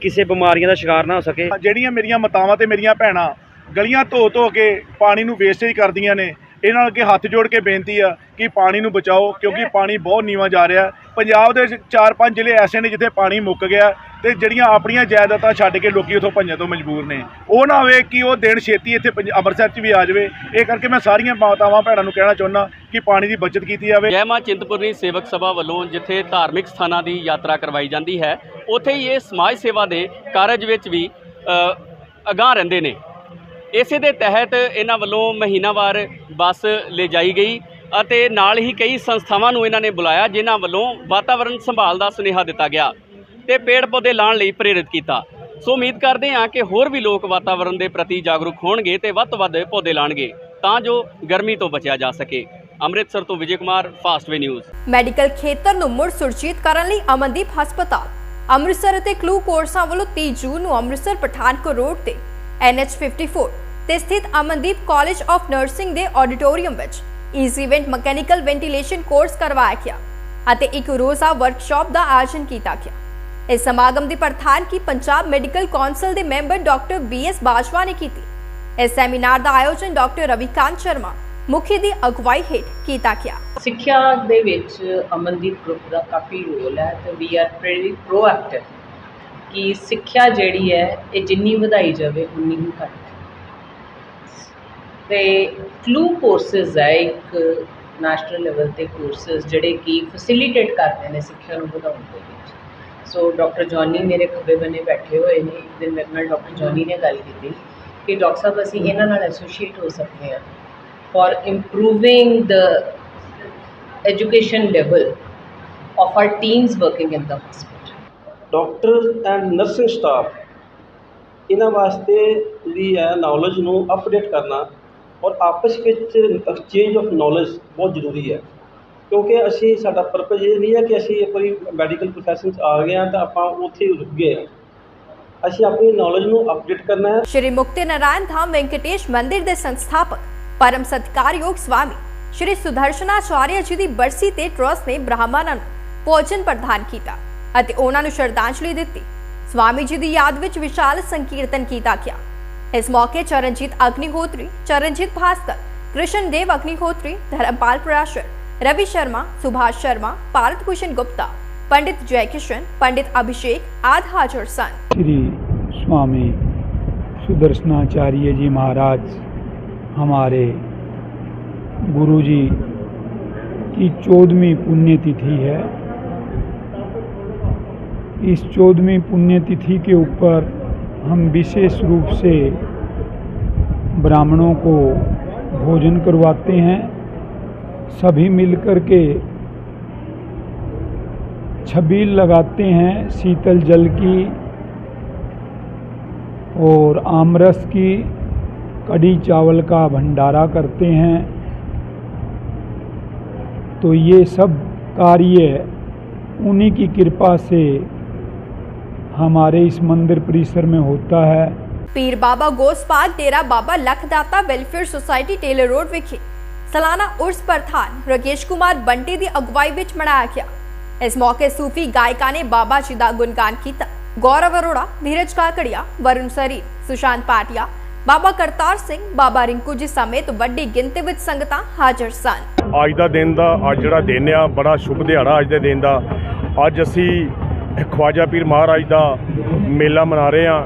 ਕਿਸੇ ਬਿਮਾਰੀਆਂ ਦਾ ਸ਼ਿਕਾਰ ਨਾ ਹੋ ਸਕੇ। ਜਿਹੜੀਆਂ ਮੇਰੀਆਂ ਮਾਤਾਵਾਂ ਤੇ ਮੇਰੀਆਂ ਭੈਣਾਂ ਗਲੀਆਂ ਧੋ ਧੋ ਕੇ ਪਾਣੀ ਨੂੰ ਵੇਸਟੇਜ ਕਰਦੀਆਂ ਨੇ ਇਹਨਾਂ ਨਾਲ ਅੱਗੇ ਹੱਥ ਜੋੜ ਕੇ ਬੇਨਤੀ ਆ ਕਿ ਪਾਣੀ ਨੂੰ ਬਚਾਓ ਕਿਉਂਕਿ ਪਾਣੀ ਬਹੁਤ ਨੀਵਾਂ ਜਾ ਰਿਹਾ। ਪੰਜਾਬ ਦੇ ਚਾਰ ਪੰਜ ਜ਼ਿਲ੍ਹੇ ਐਸੇ ਨੇ ਜਿੱਥੇ ਪਾਣੀ ਮੁੱਕ ਗਿਆ ਤੇ ਜਿਹੜੀਆਂ ਆਪਣੀਆਂ ਜਾਇਦਾਦਾਂ ਛੱਡ ਕੇ ਲੋਕੀ ਉਥੋਂ ਭੱਜਣ ਤੋਂ ਮਜਬੂਰ ਨੇ। ਉਹ ਨਾ ਹੋਵੇ ਕਿ ਉਹ ਦਿਨ ਛੇਤੀ ਇੱਥੇ ਪੰਜ- ਅੰਮ੍ਰਿਤਸਰ 'ਚ ਵੀ ਆ ਜਾਵੇ। ਇਹ ਕਰਕੇ ਮੈਂ ਸਾਰੀਆਂ ਮਾਤਾਵਾਂ ਭੈਣਾਂ ਨੂੰ ਕਹਿਣਾ ਚਾਹੁੰਦਾ ਕਿ ਪਾਣੀ ਦੀ ਬਚਤ ਕੀਤੀ ਜਾਵੇ। ਜੈ ਮਾਂ ਚਿੰਤਪੁਰਨੀ ਸੇਵਕ ਸਭਾ ਵੱਲੋਂ ਜਿੱਥੇ ਧਾਰਮਿਕ ਸਥਾਨਾਂ ਦੀ ਯਾਤਰਾ ਕਰਵਾਈ ਜਾਂਦੀ ਹੈ ਉੱਥੇ ਹੀ ਇਹ ਸਮਾਜ ਸੇਵਾ ਦੇ ਕਾਰਜ ਵਿੱਚ ਵੀ ਅ, ਅਗਾਂਹ ਰਹਿੰਦੇ ਨੇ। ਇਸੇ ਦੇ ਤਹਿਤ ਇਹਨਾਂ ਵੱਲੋਂ ਮਹੀਨਾਵਾਰ ਬੱਸ ਲੈ ਜਾਈ ਗਈ। ਅਤੇ ਨਾਲ ਹੀ ਕਈ ਸੰਸਥਾਵਾਂ ਨੂੰ ਇਹਨਾਂ ਨੇ ਬੁਲਾਇਆ, ਜਿਨ੍ਹਾਂ ਵੱਲੋਂ ਵਾਤਾਵਰਣ ਸੰਭਾਲ ਦਾ ਸੁਨੇਹਾ ਦਿੱਤਾ ਗਿਆ ਤੇ ਪੇੜ ਪੌਦੇ ਲਾਉਣ ਲਈ ਪ੍ਰੇਰਿਤ ਕੀਤਾ। ਸੋ ਉਮੀਦ ਕਰਦੇ ਹਾਂ ਕਿ ਹੋਰ ਵੀ ਲੋਕ ਵਾਤਾਵਰਣ ਦੇ ਪ੍ਰਤੀ ਜਾਗਰੂਕ ਹੋਣਗੇ ਤੇ ਵੱਧ ਤੋਂ ਵੱਧ ਪੌਦੇ ਲਾਣਗੇ ਤਾਂ ਜੋ ਗਰਮੀ ਤੋਂ ਬਚਿਆ ਜਾ ਸਕੇ। ਅੰਮ੍ਰਿਤਸਰ ਤੋਂ Vijay Kumar Fastway news medical ਖੇਤਰ ਨੂੰ ਮੁੜ ਸੁਰਜੀਤ ਕਰਨ ਲਈ ਅਮਨਦੀਪ ਹਸਪਤਾਲ। ਅੰਮ੍ਰਿਤਸਰ ਅਤੇ ਕਲੂ ਕੋਰਸਾਂ ਵੱਲੋਂ 30 ਜੂਨ ਨੂੰ ਅੰਮ੍ਰਿਤਸਰ ਪਠਾਨਕੋਟ ਰੋਡ ਤੇ NH54 ਤੇ ਸਥਿਤ ਅਮਨਦੀਪ ਕਾਲਜ ਆਫ ਨਰਸਿੰਗ ਦੇ ਆਡੀਟੋਰੀਅਮ ਵਿੱਚ। Easy event mechanical ventilation course ਕਰਵਾਇਆ ਗਿਆ ਅਤੇ ਇੱਕ ਰੋਜ਼ਾ ਵਰਕਸ਼ਾਪ ਦਾ ਆਯੋਜਨ ਕੀਤਾ ਗਿਆ। ਇਸ ਸਮਾਗਮ ਦੀ ਪ੍ਰਧਾਨਗੀ ਪੰਜਾਬ ਮੈਡੀਕਲ ਕੌਂਸਲ ਦੇ ਮੈਂਬਰ ਡਾਕਟਰ ਬੀਐਸ ਬਾਜਵਾ ਨੇ ਕੀਤੀ। ਇਸ ਸੈਮੀਨਾਰ ਦਾ ਆਯੋਜਨ ਡਾਕਟਰ ਰਵੀਕਾਂਤ ਸ਼ਰਮਾ, ਮੁਖੀ ਦੀ ਅਗਵਾਈ ਹੇਠ ਕੀਤਾ ਗਿਆ। ਸਿੱਖਿਆ ਦੇ ਵਿੱਚ ਅਮਨਦੀਪ ਗਰੁੱਪ ਦਾ ਕਾਫੀ ਰੋਲ ਹੈ ਤੇ ਵੀ ਆਰ ਵੈਰੀ ਪ੍ਰੋਐਕਟਿਵ ਕਿ ਸਿੱਖਿਆ ਜਿਹੜੀ ਹੈ, ਇਹ ਜਿੰਨੀ ਵਧਾਈ ਜਾਵੇ, ਉਨੀ ਹੀ ਘੱਟ ਤੇ ਫਲੂ ਕੋਰਸਸ ਹੈ ਇੱਕ ਨੈਸ਼ਨਲ ਲੈਵਲ ਤੇ ਕੋਰਸਿਸ ਜਿਹੜੇ ਕਿ ਫੈਸਿਲਿਟੇਟ ਕਰਦੇ ਨੇ ਸਿੱਖਿਆ ਨੂੰ ਵਧਾਉਣ ਦੇ ਵਿੱਚ ਸੋ ਡਾਕਟਰ ਜੌਨੀ ਮੇਰੇ ਖੱਬੇ ਬੰਨੇ ਬੈਠੇ ਹੋਏ ਨੇ, ਇੱਕ ਦਿਨ ਮੇਰੇ ਨਾਲ ਡਾਕਟਰ ਜੌਨੀ ਨੇ ਗੱਲ ਕੀਤੀ ਕਿ ਡਾਕਟਰ ਸਾਹਿਬ, ਅਸੀਂ ਇਹਨਾਂ ਨਾਲ ਐਸੋਸੀਏਟ ਹੋ ਸਕਦੇ ਹਾਂ for improving the education level of our teams working in the hospital. Doctor and nursing staff ਇਹਨਾਂ ਵਾਸਤੇ ਜਿਹੜੀ ਹੈ ਨੌਲੇਜ ਨੂੰ ਅਪਡੇਟ ਕਰਨਾ ਔਰ ਆਪਸ ਵਿੱਚ ਐਕਸਚੇਂਜ ਆਫ ਨੌਲੇਜ ਬਹੁਤ ਜ਼ਰੂਰੀ ਹੈ। ਕਿਉਂਕਿ ਅਸੀਂ, ਸਾਡਾ ਪਰਪਸ ਇਹ ਨਹੀਂ ਹੈ ਕਿ ਅਸੀਂ ਇੱਕ ਵਾਰੀ ਮੈਡੀਕਲ ਪ੍ਰੋਫੈਸ਼ਨ 'ਚ ਆ ਗਏ ਹਾਂ ਤਾਂ ਆਪਾਂ ਉੱਥੇ ਰੁਕ ਗਏ ਹਾਂ। ਅਸੀਂ ਆਪਣੀ ਨੌਲੇਜ ਨੂੰ ਅਪਡੇਟ ਕਰਨਾ ਹੈ। ਸ਼੍ਰੀ ਮੁਕਤੀ ਨਾਰਾਇਣ ਧਾਮ ਵੈਂਕਟੇਸ਼ ਮੰਦਿਰ ਦੇ ਸੰਸਥਾਪਕ ਪਰਮ ਸਤਿਕਾਰਯੋਗ ਸਵਾਮੀ ਸ਼੍ਰੀ ਸੁਦਰਸ਼ਨਾਚਾਰਿਆ ਜੀ ਦੀ ਬਰਸੀ ਤੇ ਟਰਸਟ ਨੇ ਬ੍ਰਾਹਮਣਾਂ ਨੂੰ ਭੋਜਨ ਪ੍ਰਦਾਨ ਕੀਤਾ ਅਤੇ ਉਹਨਾਂ ਨੂੰ ਸ਼ਰਧਾਂਜਲੀ ਦਿੱਤੀ। ਸਵਾਮੀ ਜੀ ਦੀ ਯਾਦ ਵਿੱਚ ਵਿਸ਼ਾਲ ਸੰਕੀਰਤਨ ਕੀਤਾ ਗਿਆ। इस मौके चरणजीत अग्निहोत्री, चरणजीत भास्कर, कृष्ण देव अग्निहोत्री, धर्मपाल पराशर रवि शर्मा, सुभाष शर्मा पारत भूषण गुप्ता, पंडित जयकिशन, पंडित अभिषेक, आदि हाजिर सन। श्री स्वामी सुदर्शनाचार्य जी महाराज, हमारे गुरु जी की चौदहवीं पुण्यतिथि है। इस चौदहवीं पुण्यतिथि के ऊपर हम विशेष रूप से ब्राह्मणों को भोजन करवाते हैं। सभी मिलकर के छबील लगाते हैं शीतल जल की और आमरस की कड़ी चावल का भंडारा करते हैं। तो ये सब कार्य उन्हीं की कृपा से हमारे इस मंदिर परिसर में होता है Pir Baba Gospal Dera Baba Lakhdata Welfare Society Taylor Road ਵਿਖੇ ਸਾਲਾਨਾ ਉਰਸ ਪ੍ਰਧਾਨ ਰਕੇਸ਼ ਕੁਮਾਰ ਬੰਟੀ ਦੀ ਅਗਵਾਈ ਵਿੱਚ ਮਨਾਇਆ ਗਿਆ ਇਸ ਮੌਕੇ ਸੂਫੀ ਗਾਇਕਾਂ ਨੇ ਬਾਬਾ ਜੀ ਦਾ ਗੁਣਗਾਨ ਕੀਤਾ ਗੌਰਵ ਅਰੋੜਾ ਧੀਰਜ ਕਾਕੜੀਆ ਵਰੁਣ ਸਰੀ ਸੁਸ਼ਾਂਤ ਪਾਟਿਆ ਬਾਬਾ ਕਰਤਾਰ ਸਿੰਘ ਬਾਬਾ ਰਿੰਕੂ ਜੀ ਸਮੇਤ ਵੱਡੀ ਗਿਣਤੀ ਵਿੱਚ ਸੰਗਤਾਂ ਹਾਜ਼ਰ ਸਨ ਅੱਜ ਦਾ ਦਿਨ ਦਾ ਅੱਜ ਜਿਹੜਾ ਦਿਨ ਆ ਬੜਾ ਸ਼ੁਭ ਦਿਹਾੜਾ ਅੱਜ ਦੇ ਦਿਨ ਦਾ ਅੱਜ ਅਸੀਂ ਖਵਾਜਾ ਪੀਰ ਮਹਾਰਾਜ ਦਾ ਮੇਲਾ ਮਨਾ ਰਹੇ ਆ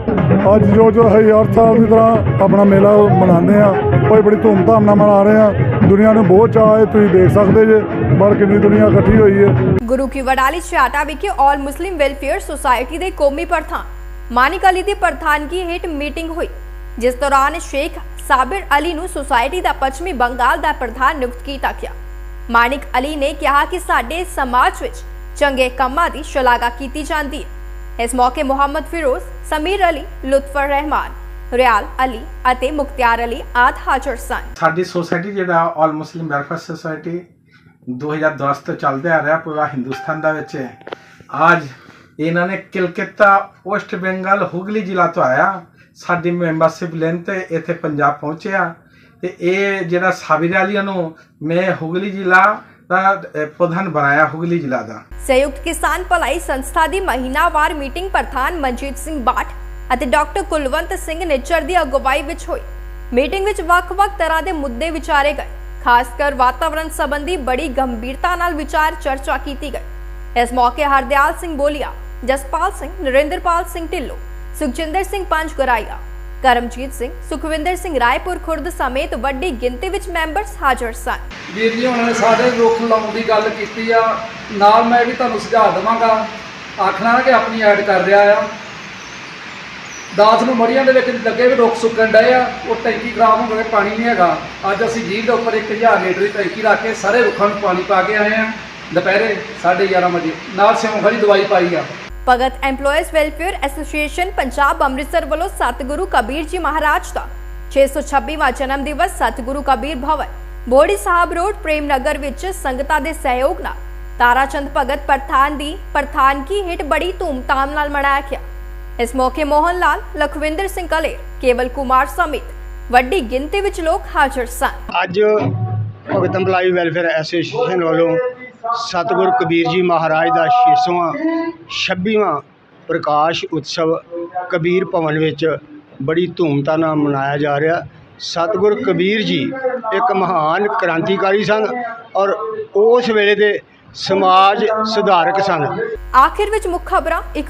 ਅੱਜ ਜੋ ਜੋ ਹੈ ਹਰ ਸਾਲ ਦੀ ਤਰ੍ਹਾਂ ਆਪਣਾ ਮੇਲਾ ਮਨਾਉਂਦੇ ਆ ਕੋਈ ਬੜੀ ਧੂਮਧਾਮ ਨਾਲ ਮਨਾ ਰਹੇ ਆ ਦੁਨੀਆ ਨੂੰ ਬਹੁਤ ਚਾਅ ਹੈ ਤੁਸੀਂ ਦੇਖ ਸਕਦੇ ਜੇ ਬਾਹਰ ਕਿੰਨੀ ਦੁਨੀਆ ਇਕੱਠੀ ਹੋਈ ਹੈ। ਗੁਰੂ ਕੀ ਵਡਾਲੀ ਛਾਟਾ ਵਿਖੇ ਆਲ ਮੁਸਲਿਮ ਵੈਲਫੇਅਰ ਸੁਸਾਇਟੀ ਦੇ ਕੌਮੀ ਪ੍ਰਧਾਨ ਮਾਨਿਕ ਅਲੀ ਦੀ ਪ੍ਰਧਾਨਗੀ ਹੇਠ ਮੀਟਿੰਗ ਹੋਈ ਜਿਸ ਦੌਰਾਨ ਸ਼ੇਖ ਸਾਬਿਰ ਅਲੀ ਨੂੰ ਸੁਸਾਇਟੀ ਦਾ ਪੱਛਮੀ ਬੰਗਾਲ ਦਾ ਪ੍ਰਧਾਨ ਨਿਯੁਕਤ ਕੀਤਾ ਗਿਆ। ਮਾਨਿਕ ਅਲੀ ਨੇ ਕਿਹਾ ਕਿ ਸਾਡੇ ਸਮਾਜ ਵਿੱਚ ਚੰਗੇ ਕੰਮਾਂ ਦੀ ਸ਼ਲਾਘਾ ਕੀਤੀ ਜਾਂਦੀ ਹੈ। ਇਸ ਮੌਕੇ ਮੁਹੰਮਦ ਫਿਰੋਜ਼, ਸਮੀਰ ਅਲੀ ਲੁਤਫਰ ਰਹਿਮਾਨ, ਰਿਆਲ ਅਲੀ ਅਤੇ ਮੁਖਤਿਆਰ ਅਲੀ ਆਦ ਹਾਜ਼ਰ ਸਨ। ਸਾਡੀ ਸੋਸਾਇਟੀ ਜਿਹੜਾ ਆਲ ਮੁਸਲਿਮ ਵੈਲਫੇਅਰ ਸੁਸਾਇਟੀ 2010 ਤੋਂ ਚੱਲਦੇ ਆ ਰਿਹਾ ਪੂਰਾ ਹਿੰਦੁਸਤਾਨ ਦਾ ਵਿੱਚ। ਅੱਜ ਇਹਨਾਂ ਨੇ ਕਿਲਕੱਤਾ ਵੈਸਟ ਬੰਗਾਲ ਹੁਗਲੀ ਜ਼ਿਲ੍ਹਾ ਤੋਂ ਆਇਆ। ਸਾਡੀ ਮੈਂਬਰਸ਼ਿਪ ਲੈਣ ਤੇ ਇੱਥੇ ਪੰਜਾਬ ਪਹੁੰਚਿਆ। ਤੇ ਇਹ ਜਿਹੜਾ ਸਾਬਿਰ ਅਲੀ ਨੂੰ ਮੈਂ ਹੁਗਲੀ ਜ਼ਿਲ੍ਹਾ ਦਾ ਪ੍ਰਧਾਨ ਬਣਾਇਆ ਹੁਗਲੀ ਜ਼ਿਲ੍ਹਾ ਦਾ। ਸੰਯੁਕਤ ਕਿਸਾਨ ਭਲਾਈ ਸੰਸਥਾ ਦੀ ਮਹੀਨਾਵਾਰ ਮੀਟਿੰਗ ਪ੍ਰਧਾਨ ਮਨਜੀਤ ਸਿੰਘ ਬਾਠ ਅਤੇ ਡਾਕਟਰ ਕੁਲਵੰਤ ਸਿੰਘ ਨਿੱਜਰ ਦੀ ਅਗਵਾਈ ਵਿੱਚ ਹੋਈ। ਮੀਟਿੰਗ ਵਿੱਚ ਵੱਖ-ਵੱਖ ਤਰ੍ਹਾਂ ਦੇ ਮੁੱਦੇ ਵਿਚਾਰੇ ਗਏ, ਖਾਸ ਕਰ ਵਾਤਾਵਰਣ ਸੰਬੰਧੀ ਬੜੀ ਗੰਭੀਰਤਾ ਨਾਲ ਵਿਚਾਰ ਚਰਚਾ ਕੀਤੀ ਗਈ। ਇਸ ਮੌਕੇ ਹਰਦਿਆਲ ਸਿੰਘ ਬੋਲੀਆ, ਜਸਪਾਲ ਸਿੰਘ, ਨਰਿੰਦਰਪਾਲ ਸਿੰਘ ਢਿੱਲੋਂ, ਸੁਖਜਿੰਦਰ ਸਿੰਘ ਪੰਜ ਕਰਮਜੀਤ ਸਿੰਘ, ਸੁਖਵਿੰਦਰ ਸਿੰਘ ਰਾਏਪੁਰ ਖੁਰਦ ਸਮੇਤ ਵੱਡੀ ਗਿਣਤੀ ਵਿੱਚ ਮੈਂਬਰਸ ਹਾਜ਼ਰ ਸਨ। ਵੀਰ ਜੀ ਉਹਨਾਂ ਨੇ ਸਾਰੇ ਰੁੱਖ ਲਾਉਣ ਦੀ ਗੱਲ ਕੀਤੀ ਆ, ਨਾਲ ਮੈਂ ਵੀ ਤੁਹਾਨੂੰ ਸੁਝਾਅ ਦੇਵਾਂਗਾ। ਆਖਣਾ ਕਿ ਆਪਣੀ ਐਡ ਕਰ ਰਿਹਾ ਆ। ਦਾਸ ਨੂੰ ਮੜੀਆਂ ਦੇ ਵਿੱਚ ਲੱਗੇ ਵੀ ਰੁੱਖ ਸੁੱਕਣ ਡਏ ਆ, ਉਹ ਟੈਂਕੀ ਖਰਾਬ ਹੋ ਗਏ ਪਾਣੀ ਨਹੀਂ ਹੈਗਾ। ਅੱਜ ਅਸੀਂ ਜੀਭ ਦੇ ਉੱਪਰ 1000 ਲੀਟਰ ਦੀ ਟੈਂਕੀ ਰੱਖ ਕੇ ਸਾਰੇ ਰੁੱਖਾਂ ਨੂੰ ਪਾਣੀ ਪਾ ਕੇ ਆਏ ਆ। ਦੁਪਹਿਰੇ 11:30 ਵਜੇ, ਨਾਲ ਸਿਉਂ ਦੀ ਦਵਾਈ ਪਾਈ ਆ। Bhagat employees welfare association Punjab Amritsar ਵੱਲੋਂ ਸਤਿਗੁਰੂ ਕਬੀਰ ਜੀ ਮਹਾਰਾਜ ਦਾ 626ਵਾਂ ਜਨਮ ਦਿਵਸ ਸਤਿਗੁਰੂ ਕਬੀਰ ਭਵਨ, ਬੋੜੀ ਸਾਹਿਬ ਰੋਡ, ਪ੍ਰੇਮ ਨਗਰ ਵਿੱਚ ਸੰਗਤਾਂ ਦੇ ਸਹਿਯੋਗ ਨਾਲ ਤਾਰਾਚੰਦ ਭਗਤ ਪ੍ਰਧਾਨ ਦੀ ਪ੍ਰਧਾਨਗੀ ਹੇਠ ਬੜੀ ਧੂਮਧਾਮ ਨਾਲ ਮਨਾਇਆ ਗਿਆ। ਇਸ ਮੌਕੇ ਮੋਹਨ ਲਾਲ, ਲਖਵਿੰਦਰ ਸਿੰਘ ਕਲੇ ਕੇਵਲ ਕੁਮਾਰ ਸਮੇਤ ਵੱਡੀ ਗਿਣਤੀ ਵਿੱਚ ਲੋਕ ਹਾਜ਼ਰ ਸਨ। ਅੱਜ ਭਗਤ ਐਮਪਲਾਈ ਵੈਲਫੇਅਰ ਐਸੋਸੀਏਸ਼ਨ ਵੱਲੋਂ ਸਤਿਗੁਰ ਕਬੀਰ ਜੀ ਮਹਾਰਾਜ ਦਾ 600ਵਾਂ 26ਵਾਂ ਪ੍ਰਕਾਸ਼ ਉਤਸਵ ਕਬੀਰ ਭਵਨ ਵਿੱਚ ਬੜੀ ਧੂਮਧਾਮ ਨਾਲ ਮਨਾਇਆ ਜਾ ਰਿਹਾ। ਸਤਿਗੁਰ ਕਬੀਰ ਜੀ ਇੱਕ ਮਹਾਨ ਕ੍ਰਾਂਤੀਕਾਰੀ ਸਨ ਔਰ ਉਸ ਵੇਲੇ ਦੇ ਸਮਾਜ ਸੁਧਾਰਕ ਸਨ। ਆਖਿਰ ਵਿੱਚ ਮੁੱਖ ਖਬਰਾਂ ਇੱਕ